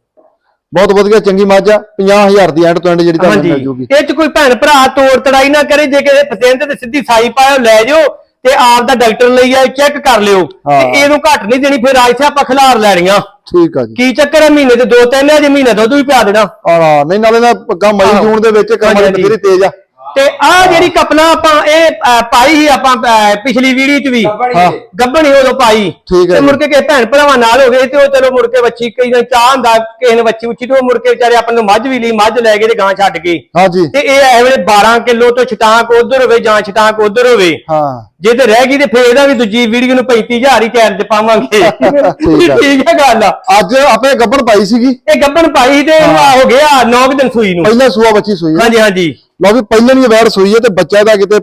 ਬਹੁਤ ਵਧੀਆ ਚੰਗੀ ਮੱਝ ਆ 50000 ਦੀ ਐਂਡ ਤੋਂ ਐਂਡ ਜਿਹੜੀ ਤੁਹਾਨੂੰ ਮਿਲ ਜੂਗੀ। ਇਹ ਚ ਕੋਈ ਭੈਣ ਭਰਾ ਤੋੜ ਤੜਾਈ ਨਾ ਕਰੇ ਜੇ ਕਿਸੇ ਪਸੰਦ ਤੇ ਸਿੱਧੀ ਸਾਈ ਪਾਇਓ ਲੈ ਜਾਓ। ਤੇ ਆਪ ਦਾ ਡਾਕਟਰ ਲਈ ਆ ਚੈੱਕ ਕਰ ਲਿਓ। ਤੇ ਇਹਨੂੰ ਘੱਟ ਨਹੀਂ ਦੇਣੀ ਫਿਰ ਰਾਜ ਸਾਹਿਬ ਖਿਲਾਰ ਲੈਣੀਆਂ ਠੀਕ ਆ ਜੀ ਕੀ ਚੱਕਰ ਹੈ ਮਹੀਨੇ ਤੇ ਦੋ ਤਿੰਨ ਹੈ ਜੇ ਮਹੀਨੇ ਦੁੱਧ ਵੀ ਪਿਆ ਦੇਣਾ ਆ ਨਹੀਂ ਨਾਲੇ ਨਾ ਪੱਗਾ ਮਈ। ਜੂਨ ਦੇ ਵਿੱਚ ਕੰਮ। ਬਥੇਰੀ ਤੇਜ਼ ਆ ਤੇ ਆ ਜਿਹੜੀ ਕਪਲਾ ਆਪਾਂ ਇਹ ਪਾਈ ਸੀ ਆਪਾਂ ਪਿਛਲੀ ਵੀਡੀਓ ਚ ਵੀ। ਗੱਬਣੀ ਹਾਂ। ਦੇ। ਗੱਬਣ ਉਦੋਂ ਪਾਈ। ਠੀਕ ਹੈ ਤੇ। ਮੁੜ ਕੇ ਕਿਸੇ ਭੈਣ ਭਰਾਵਾਂ ਨਾਲ ਹੋ ਗਏ ਤੇ ਉਹ ਚਲੋ ਮੁੜ ਕੇ ਬੱਚੀ ਕਈ ਦਿਨ ਚਾਹ ਹੁੰਦਾ ਕਿਸੇ ਨੇ ਬੱਚੀ ਉੱਚੀ ਤੇ ਉਹ ਮੁੜ ਕੇ ਵਿਚਾਰੇ ਆਪਾਂ ਨੂੰ ਮੱਝ ਵੀ ਲਈ ਮੱਝ ਲੈ ਗਏ ਤੇ ਗਾਂ ਛੱਡ ਗਏ। ਹਾਂਜੀ ਤੇ ਇਹ ਐ ਵੇਲੇ 12 ਕਿਲੋ ਤੋਂ ਛਟਾਂਕ ਉਧਰ ਹੋਵੇ ਜਾਂ ਛਟਾਂਕ ਉਧਰ ਹੋਵੇ ਹਾਂ। ਜੇ ਤੇ ਰਹਿ ਗਈ ਤੇ ਫੇਰ ਇਹਦਾ ਵੀ ਦੂਜੀ ਵੀਡੀਓ ਨੂੰ 35000 ਹੀ ਕੈਨ ਚ ਪਾਵਾਂਗੇ। [laughs] ਠੀਕ ਆ। ਠੀਕ ਹੈ ਗੱਲ ਆ। ਅੱਜ ਆਪੇ ਗੱਬਣ ਪਾਈ ਸੀਗੀ। ਇਹ ਗੱਬਣ ਪਾਈ ਤੇ ਇਹਨੂੰ ਆ ਹੋ ਗਿਆ 9 ਦਿਨ ਸੂਈ ਨੂੰ। ਪਹਿਲਾ ਸੂਆ ਬੱਚੀ ਸੂਈ। ਹਾਂਜੀ ਹਾਂਜੀ। ਲਓ ਵੀ ਪਹਿਲਾਂ ਨਹੀਂ ਵੈਰ ਸੂਈ ਹੈ ਤੇ ਬੱਚਾ ਦਾ ਕਿਤੇ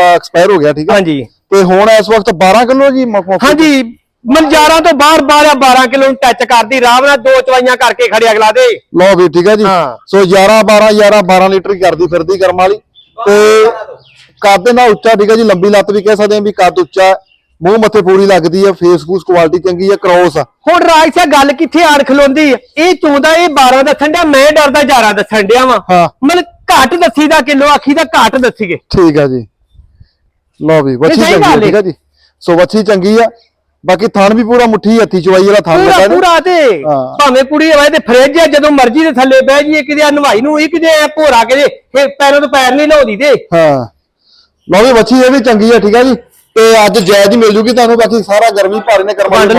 ਐਕਸਪਾਇਰ ਹੋ ਗਿਆ ਠੀਕ ਹੈ ਹਾਂਜੀ ਤੇ ਹੁਣ ਇਸ ਵਕਤ 12 ਕਿਲੋ ਜੀ ਹਾਂਜੀ ਮਨਜਾਰਾਂ ਤੋਂ ਬਾਹਰ 12 12 ਕਿਲੋ ਨੂੰ ਟੱਚ ਕਰਦੀ ਰਾਮ ਨਾਲ ਦੋ ਚਵਾਈਆਂ ਕਰਕੇ ਖੜੇ ਅਗਲਾ ਦੇ ਲਓ ਵੀ ਠੀਕ ਹੈ ਜੀ ਹਾਂ। ਸੋ 11 12 11 12 ਲੀਟਰ ਹੀ ਕਰਦੀ ਫਿਰਦੀ ਕਰਮ ਵਾਲੀ ਤੇ ਕੱਦ ਦੇ ਨਾਲ ਉੱਚਾ ਠੀਕ ਹੈ ਜੀ ਲੰਬੀ ਲੱਤ ਵੀ ਕਹਿ ਸਕਦੇ ਹਾਂ ਵੀ ਕੱਦ ਉੱਚਾ ਹੈ। ਮੂੰਹ ਮੱਥੇ ਪੂਰੀ ਲੱਗਦੀ ਹੈ ਫੇਸ ਫੂਸ ਕੁਆਲਿਟੀ ਚੰਗੀ ਹੈ ਕ੍ਰੋਸ ਆ ਹੁਣ ਰਾਜ ਸਾਹਿਬ ਗੱਲ ਕਿੱਥੇ ਆੜ ਖਲੋਂਦੀ ਆ? ਇਹ ਚੋਦਾ ਇਹ 12 ਦੱਸਣ ਡਿਆ ਮੈਂ ਡਰਦਾ 11 ਦੱਸਣ ਡਿਆ ਵਾਂ ਹਾਂ। ਮਤਲਬ ਘੱਟ ਦੱਸੀ ਦਾ ਕਿਲੋ ਆਖੀ ਦਾ ਘੱਟ ਦੱਸੀਏ। ਠੀਕ ਹੈ ਜੀ। ਲਓ ਵੀ ਵੱਛੀ ਸਹੀ ਚੰਗੀ ਹੈ ਗੱਲ ਹੈ। ਠੀਕ ਹੈ ਜੀ। ਸੋ ਵੱਛੀ ਚੰਗੀ ਆ। ਬਾਕੀ ਥਣ ਵੀ ਪੂਰਾ ਮੁੱਠੀ ਹੱਥੀ ਚਵਾਈ ਵਾਲਾ ਥਣ ਪੂਰਾ ਲੱਗਾ ਪੂਰਾ ਤੇ। ਹਾਂ। ਭਾਵੇਂ ਕੁੜੀ ਹੋਵੇ ਤੇ ਫ੍ਰਿਜ ਆ ਜਦੋਂ ਮਰਜ਼ੀ ਦੇ ਥੱਲੇ ਬਹਿ ਜੀਏ ਕਿਤੇ ਆ ਨਵਾਈ ਨੂੰ ਕਿਤੇ ਐ ਭੋਰਾ ਕੇ ਇਹ ਪੈਰੋਂ ਤੋਂ ਪੈਰ ਨਹੀਂ ਲਾਉਦੀ ਤੇ। ਹਾਂ। ਲਓ ਵੀ ਵੱਛੀ ਇਹ ਵੀ ਚੰਗੀ ਹੈ ਠੀਕ ਹੈ ਜੀ। ਤੇ ਅੱਜ ਜਾਇਜ਼ ਹੀ ਮਿਲ ਜੂਗੀ ਤੁਹਾਨੂੰ ਬਾਕੀ ਸਾਰਾ ਗਰਮੀ ਭਾਰੇ ਨੇ ਕਰਮਾ ਵੰਡ।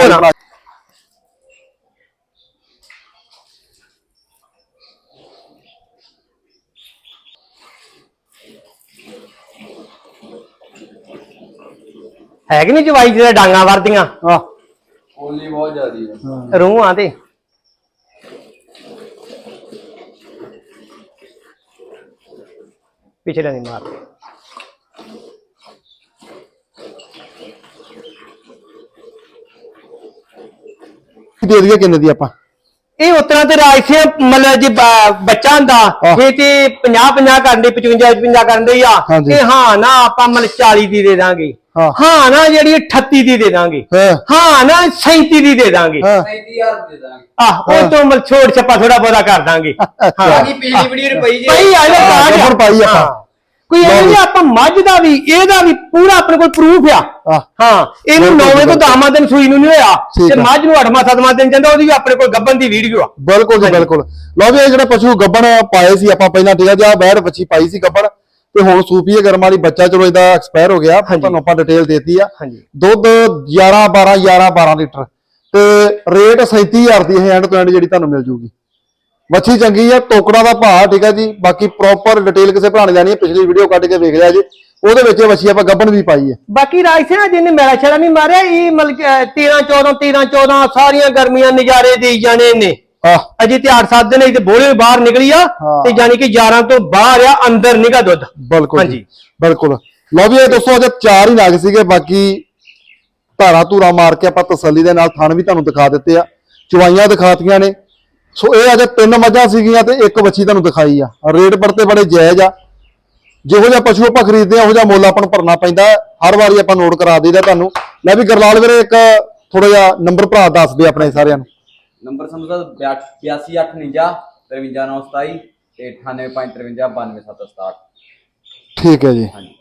ਹੈ ਕਿ ਨਹੀਂ ਜਵਾਈ ਜਿਹੜੇ ਡਾਂਗਾ ਵਰਦੀਆਂ? ਆ ਓਲੀ ਬਹੁਤ ਜ਼ਿਆਦੀ ਹੈ। ਰੂਹਾਂ ਤੇ। ਪਿਛਲੇ ਨਹੀਂ ਮਾਰਦੇ ਦੇ ਦਈਏ ਕਿੰਨੇ ਦੀ ਆਪਾਂ? ਇਹ ਉਤਰਾ ਤੇ ਰਾਜਸੇ ਮਤਲਬ ਜੇ ਬ- ਬੱਚਾ ਹੁੰਦਾ ਆਹ। ਇਹ ਤੇ 50 50 ਕਰਨ ਦੇ 55 55 ਕਰਨ ਦੇ ਆ। ਹਾਂਜੀ। ਇਹ ਹਾਂ ਨਾ ਆਪਾਂ ਮਤਲਬ 40 ਦੀ ਦੇ ਦਾਂਗੇ। ਹਾਂ। ਹਾਂ ਨਾ ਜਿਹੜੀ 38 ਦੀ ਦੇ ਦਾਂਗੇ। ਹਾਂ। ਹਾਂ ਨਾ 37 ਦੀ ਦੇ ਦਾਂਗੇ। ਹਾਂ। 35000 ਦੇ ਦਾਂਗੇ ਆਹ ਉਹ ਤੋਂ ਮਤਲਬ ਛੋੜ ਛੱਪਾ ਥੋੜਾ ਬਹੁਤਾ ਕਰ ਦਾਂਗੇ। ਅੱਛਾ। ਬਾਕੀ ਪਿਛਲੀ ਵੀਡੀਓ ਰੁਪਈ ਜੇ। ਪਈ ਆ ਹਾਂ, ਕਾਜ ਗੱਬੜ ਪਾਈ ਆਪਾਂ। ਕੋਈ ਇਹ ਨਹੀਂ ਆਪਾਂ ਮੱਝ ਦਾ ਵੀ ਇਹਦਾ ਵੀ ਪੂਰਾ ਆਪਣੇ ਕੋਲ ਪ੍ਰੂਫ ਆ। ਹਾਂ ਇਹਨੂੰ ਬਿਲਕੁਲ, 9ਵੇਂ ਤੋਂ ਬਿਲਕੁਲ। 10ਵਾਂ ਦਿਨ ਸੂਈ ਨੂੰ ਨਹੀਂ ਹੋਇਆ। ਠੀਕ ਤੇ ਆ। ਮੱਝ ਨੂੰ 8ਵਾਂ 7ਵਾਂ ਦਿਨ ਜਾਂਦਾ ਉਹਦੀ ਵੀ ਆਪਣੇ ਕੋਲ ਗੱਬਨ ਦੀ ਵੀਡੀਓ ਆ। ਬਿਲਕੁਲ ਜੀ। ਬਿਲਕੁਲ। ਲਓ ਵੀ ਇਹ ਜਿਹੜੇ ਪਸ਼ੂ ਗੱਬਣ ਪਾਏ ਸੀ ਆਪਾਂ ਪਹਿਲਾਂ ਠੀਕ ਆ ਜੀ ਆ ਬੈੜ ਬੱਚੀ ਪਾਈ ਸੀ ਗੱਬਣ ਤੇ ਹੁਣ ਸੂਪੀਏ ਗਰਮ ਵਾਲੀ ਬੱਚਾ ਚਲੋ ਇਹਦਾ ਐਕਸਪਾਇਰ ਹੋ ਗਿਆ ਤੁਹਾਨੂੰ ਆਪਾਂ ਡਿਟੇਲ ਦੇਤੀ ਆ। ਹਾਂਜੀ। ਦੁੱਧ 11 12 11 12 ਲੀਟਰ। ਤੇ ਰੇਟ 37000 ਦੀ ਹੈ ਐਂਡ ਤੋਂ ਐਂਡ ਜਿਹੜੀ ਤੁਹਾਨੂੰ ਮਿਲ ਜੂਗੀ। ਮੱਛੀ ਚੰਗੀ ਆ ਟੋਕੜਾ ਦਾ ਭਾਅ ਠੀਕ ਆ ਜੀ। ਬਾਕੀ ਪ੍ਰੋਪਰ ਡਿਟੇਲ ਕਿਸੇ ਭਰਾ ਨੇ ਲੈਣੀ ਹੈ ਪਿਛਲੀ ਵੀਡੀਓ ਕੱਢ ਕੇ ਵੇਖ ਲਿਆ ਜੀ। ਉਹਦੇ ਵਿੱਚ ਇਹ ਮੱਛੀ ਆਪਾਂ ਗੱਬਣ ਵੀ ਪਾਈ ਹੈ ਬਾਕੀ ਰਾਜ ਸਿੰਘ ਜਿਹਨੇ ਮੇਰਾ ਛੜਾ ਨਹੀਂ ਮਾਰਿਆ ਇਹ ਮਤਲਬ ਕਿ, ਅਹ, 13 14 13 14 ਸਾਰੀਆਂ ਗਰਮੀਆਂ ਨਜ਼ਾਰੇ ਦੇਈ ਜਾਣੇ ਨੇ ਆਹ ਅਜੇ ਤੇ 8-7 ਦਿਨ ਇਹ ਤੇ ਬੋਲੇ ਬਾਹਰ ਨਿਕਲੀ ਆ ਹਾਂ। ਤੇ ਜਾਨੀ ਕਿ 11 ਤੋਂ ਬਾਹਰ ਆ ਅੰਦਰ ਨਿਗਾ ਦੁੱਧ। ਬਿਲਕੁਲ ਹਾਂਜੀ। ਬਿਲਕੁਲ। ਲਓ ਵੀ ਇਹ ਦੋਸਤੋ ਅਜੇ ਚਾਰ ਹੀ ਲੱਗ ਸੀਗੇ ਬਾਕੀ ਧਾਰਾ ਧੂਰਾ ਮਾਰ ਕੇ ਆਪਾਂ ਤਸੱਲੀ ਦੇ ਨਾਲ ਥਣ ਵੀ ਤੁਹਾਨੂੰ ਦਿਖਾ ਦਿੱਤੇ ਆ। ਚਵਾਈਆਂ ਦਿਖਾਤੀਆਂ ਨੇ। ਸੋ ਇਹ ਅਜੇ ਤਿੰਨ ਮੱਝਾਂ ਸੀਗੀਆਂ ਤੇ ਇੱਕ ਬੱਚੀ ਤੁਹਾਨੂੰ ਦਿਖਾਈ ਆ। ਰੇਟ ਪੜਤੇ ਬੜੇ ਜਾਇਜ਼ ਆ। ਜਿਹੋ ਜਿਹਾ ਪਸ਼ੂ ਆਪਾਂ ਖਰੀਦਦੇ ਆ ਉਹੋ ਜਿਹਾ ਮੁੱਲ ਆਪਾਂ ਨੂੰ ਭਰਨਾ ਪੈਂਦਾ। ਹਰ ਵਾਰੀ ਆਪਾਂ ਨੋਟ ਕਰਾ ਦਈਦਾ ਤੁਹਾਨੂੰ। ਲੈ ਵੀ ਗਰਲਾਲ ਵੀਰੇ ਇੱਕ ਥੋੜਾ ਜਿਹਾ ਨੰਬਰ ਭਰਾ ਦੱਸ ਦੇ ਆਪਣੇ ਸਾਰਿਆਂ ਨੂੰ। ਨੰਬਰ ਸਮਝਦਾ 82849 53927 ਤੇ 9853 ਠੀਕ ਹੈ ਜੀ। ਹਾਂਜੀ।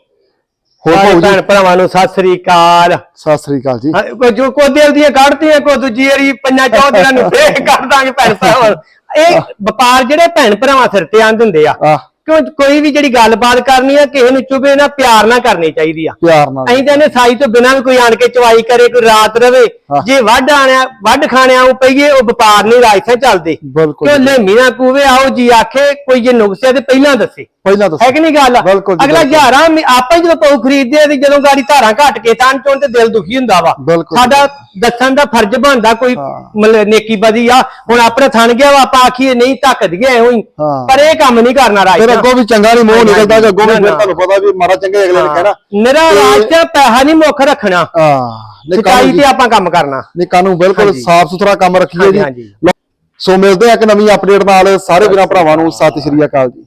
ਹੋਰ ਭਾਊ ਜੀ? ਭੈਣ ਭਰਾਵਾਂ ਨੂੰ ਸਤਿ ਸ੍ਰੀ ਅਕਾਲ। ਸਤਿ ਸ੍ਰੀ ਅਕਾਲ ਜੀ। ਹਾਂ, ਕੋਈ ਜੋ ਕੋ ਦਿਲ ਦੀਆਂ ਕੱਢਦੀਆਂ ਕੋ ਦੂਜੀ ਵਾਰੀ ਪੰਜਾਂ ਚੌਂ ਦਿਨਾਂ ਨੂੰ ਫੇਰ [laughs] ਕੱਢ ਦਾਂਗੇ ਭੈਣ ਭਰਾਵਾਂ ਨੂੰ। ਇਹ ਵਪਾਰ ਜਿਹੜੇ ਭੈਣ ਭਰਾਵਾਂ ਸਿਰ ਤੇ ਆਂ ਦਿੰਦੇ ਆ ਆਹ। ਕਿਉਂ ਕੋਈ ਵੀ ਜਿਹੜੀ ਗੱਲਬਾਤ ਕਰਨੀ ਆ ਕਿਸੇ ਨੂੰ ਚੁਭੇ ਨਾ ਪਿਆਰ ਨਾਲ ਕਰਨੀ ਚਾਹੀਦੀ ਆ। ਪਿਆਰ ਨਾਲ। ਅਸੀਂ ਤਾਂ ਇਹਨੇ ਸਾਈ ਤੋਂ ਬਿਨਾਂ ਵੀ ਕੋਈ ਆਣ ਕੇ ਚਵਾਈ ਕਰੇ ਕੋਈ ਰਾਤ ਰਵੇ ਹਾਂ। ਜੇ ਵੱਢ ਆਣਿਆ ਵੱਢ ਖਾਣਿਆਂ ਨੂੰ ਪਈਏ ਉਹ ਵਪਾਰ ਨਹੀਂ ਰਾਜਸਾ ਚੱਲਦੇ। ਬਿਲਕੁਲ ਕਿਉਂ ਜੀ। ਲੈਮੀ ਨਾ ਕੂਵੇ ਆਓ ਜੀ ਆਖੇ ਕੋਈ ਜੇ ਨੁਕਸਿਆ ਤੇ ਪਹਿਲਾਂ ਦੱਸੇ। ਪਹਿਲਾਂ ਦੱਸੋ ਹੈ ਕਿ ਨਹੀਂ ਗੱਲ ਬਿਲਕੁਲ ਜੀ, ਅਗਲਾ ਬਿਲਕੁਲ। ਮੀ- ਆਪਾਂ ਹੀ ਜਦੋਂ ਪਊ ਖਰੀਦਦੇ ਆ ਤੇ ਜਦੋਂ ਗਾੜੀ ਧਾਰਾਂ ਘਟ ਕੇ ਤਾਂ ਚੋਂ ਤੇ ਦਿਲ ਦੁਖੀ ਹੁੰਦਾ ਵਾ ਬਿਲਕੁਲ। ਸਾਡਾ ਦੱਸਣ ਦਾ ਫਰਜ਼ ਬਣਦਾ ਕੋਈ ਹਾਂ। ਮਤਲਬ ਨੇਕੀ ਬਦੀ ਆ ਹੁਣ ਆਪਣੇ ਥਣ ਗਿਆ ਵਾ ਆਪਾਂ ਆਖੀਏ ਨਹੀਂ ਧੱਕ ਦਈਏ ਐਵੇਂ ਹੀ। ਪਰ ਇਹ ਕੰਮ ਨਹੀਂ ਕਰਨਾ ਰਾਜ ਫਿਰ ਅੱਗੋਂ ਵੀ ਚੰਗਾ ਨਹੀਂ ਮੂੰਹ ਨਿਕਲਦਾ ਕਿ ਅੱਗੋਂ ਵੀ ਫਿਰ। ਤੁਹਾਨੂੰ ਪਤਾ ਵੀ ਮਾੜਾ ਚੰਗੇ ਅਗਲੇ ਨੇ ਕਹਿਣਾ ਮੇਰਾ ਤੇ- ਰਾਜ ਤੇ ਪੈਸਾ ਨਹੀਂ ਮੁੱਖ ਰੱਖਣਾ ਹਾਂ ਸਚਾਈ ਤੇ ਆਪਾਂ ਕੰਮ ਕਰਨਾ ਨਿਕਾਂ ਨੂੰ ਬਿਲਕੁਲ ਹਾਂਜੀ। ਸਾਫ਼ ਸੁਥਰਾ ਕੰਮ ਰੱਖੀਏ ਹਾਂਜੀ, ਜੀ ਹਾਂਜੀ। ਲਓ, ਸੋ ਮਿਲਦੇ ਆ ਇੱਕ ਨਵੀਂ ਅਪਡੇਟ ਨਾਲ ਸਾਰੇ ਵੀਰਾਂ ਭਰਾਵਾਂ ਨੂੰ ਸਤਿ ਸ਼੍ਰੀ ਅਕਾਲ ਜੀ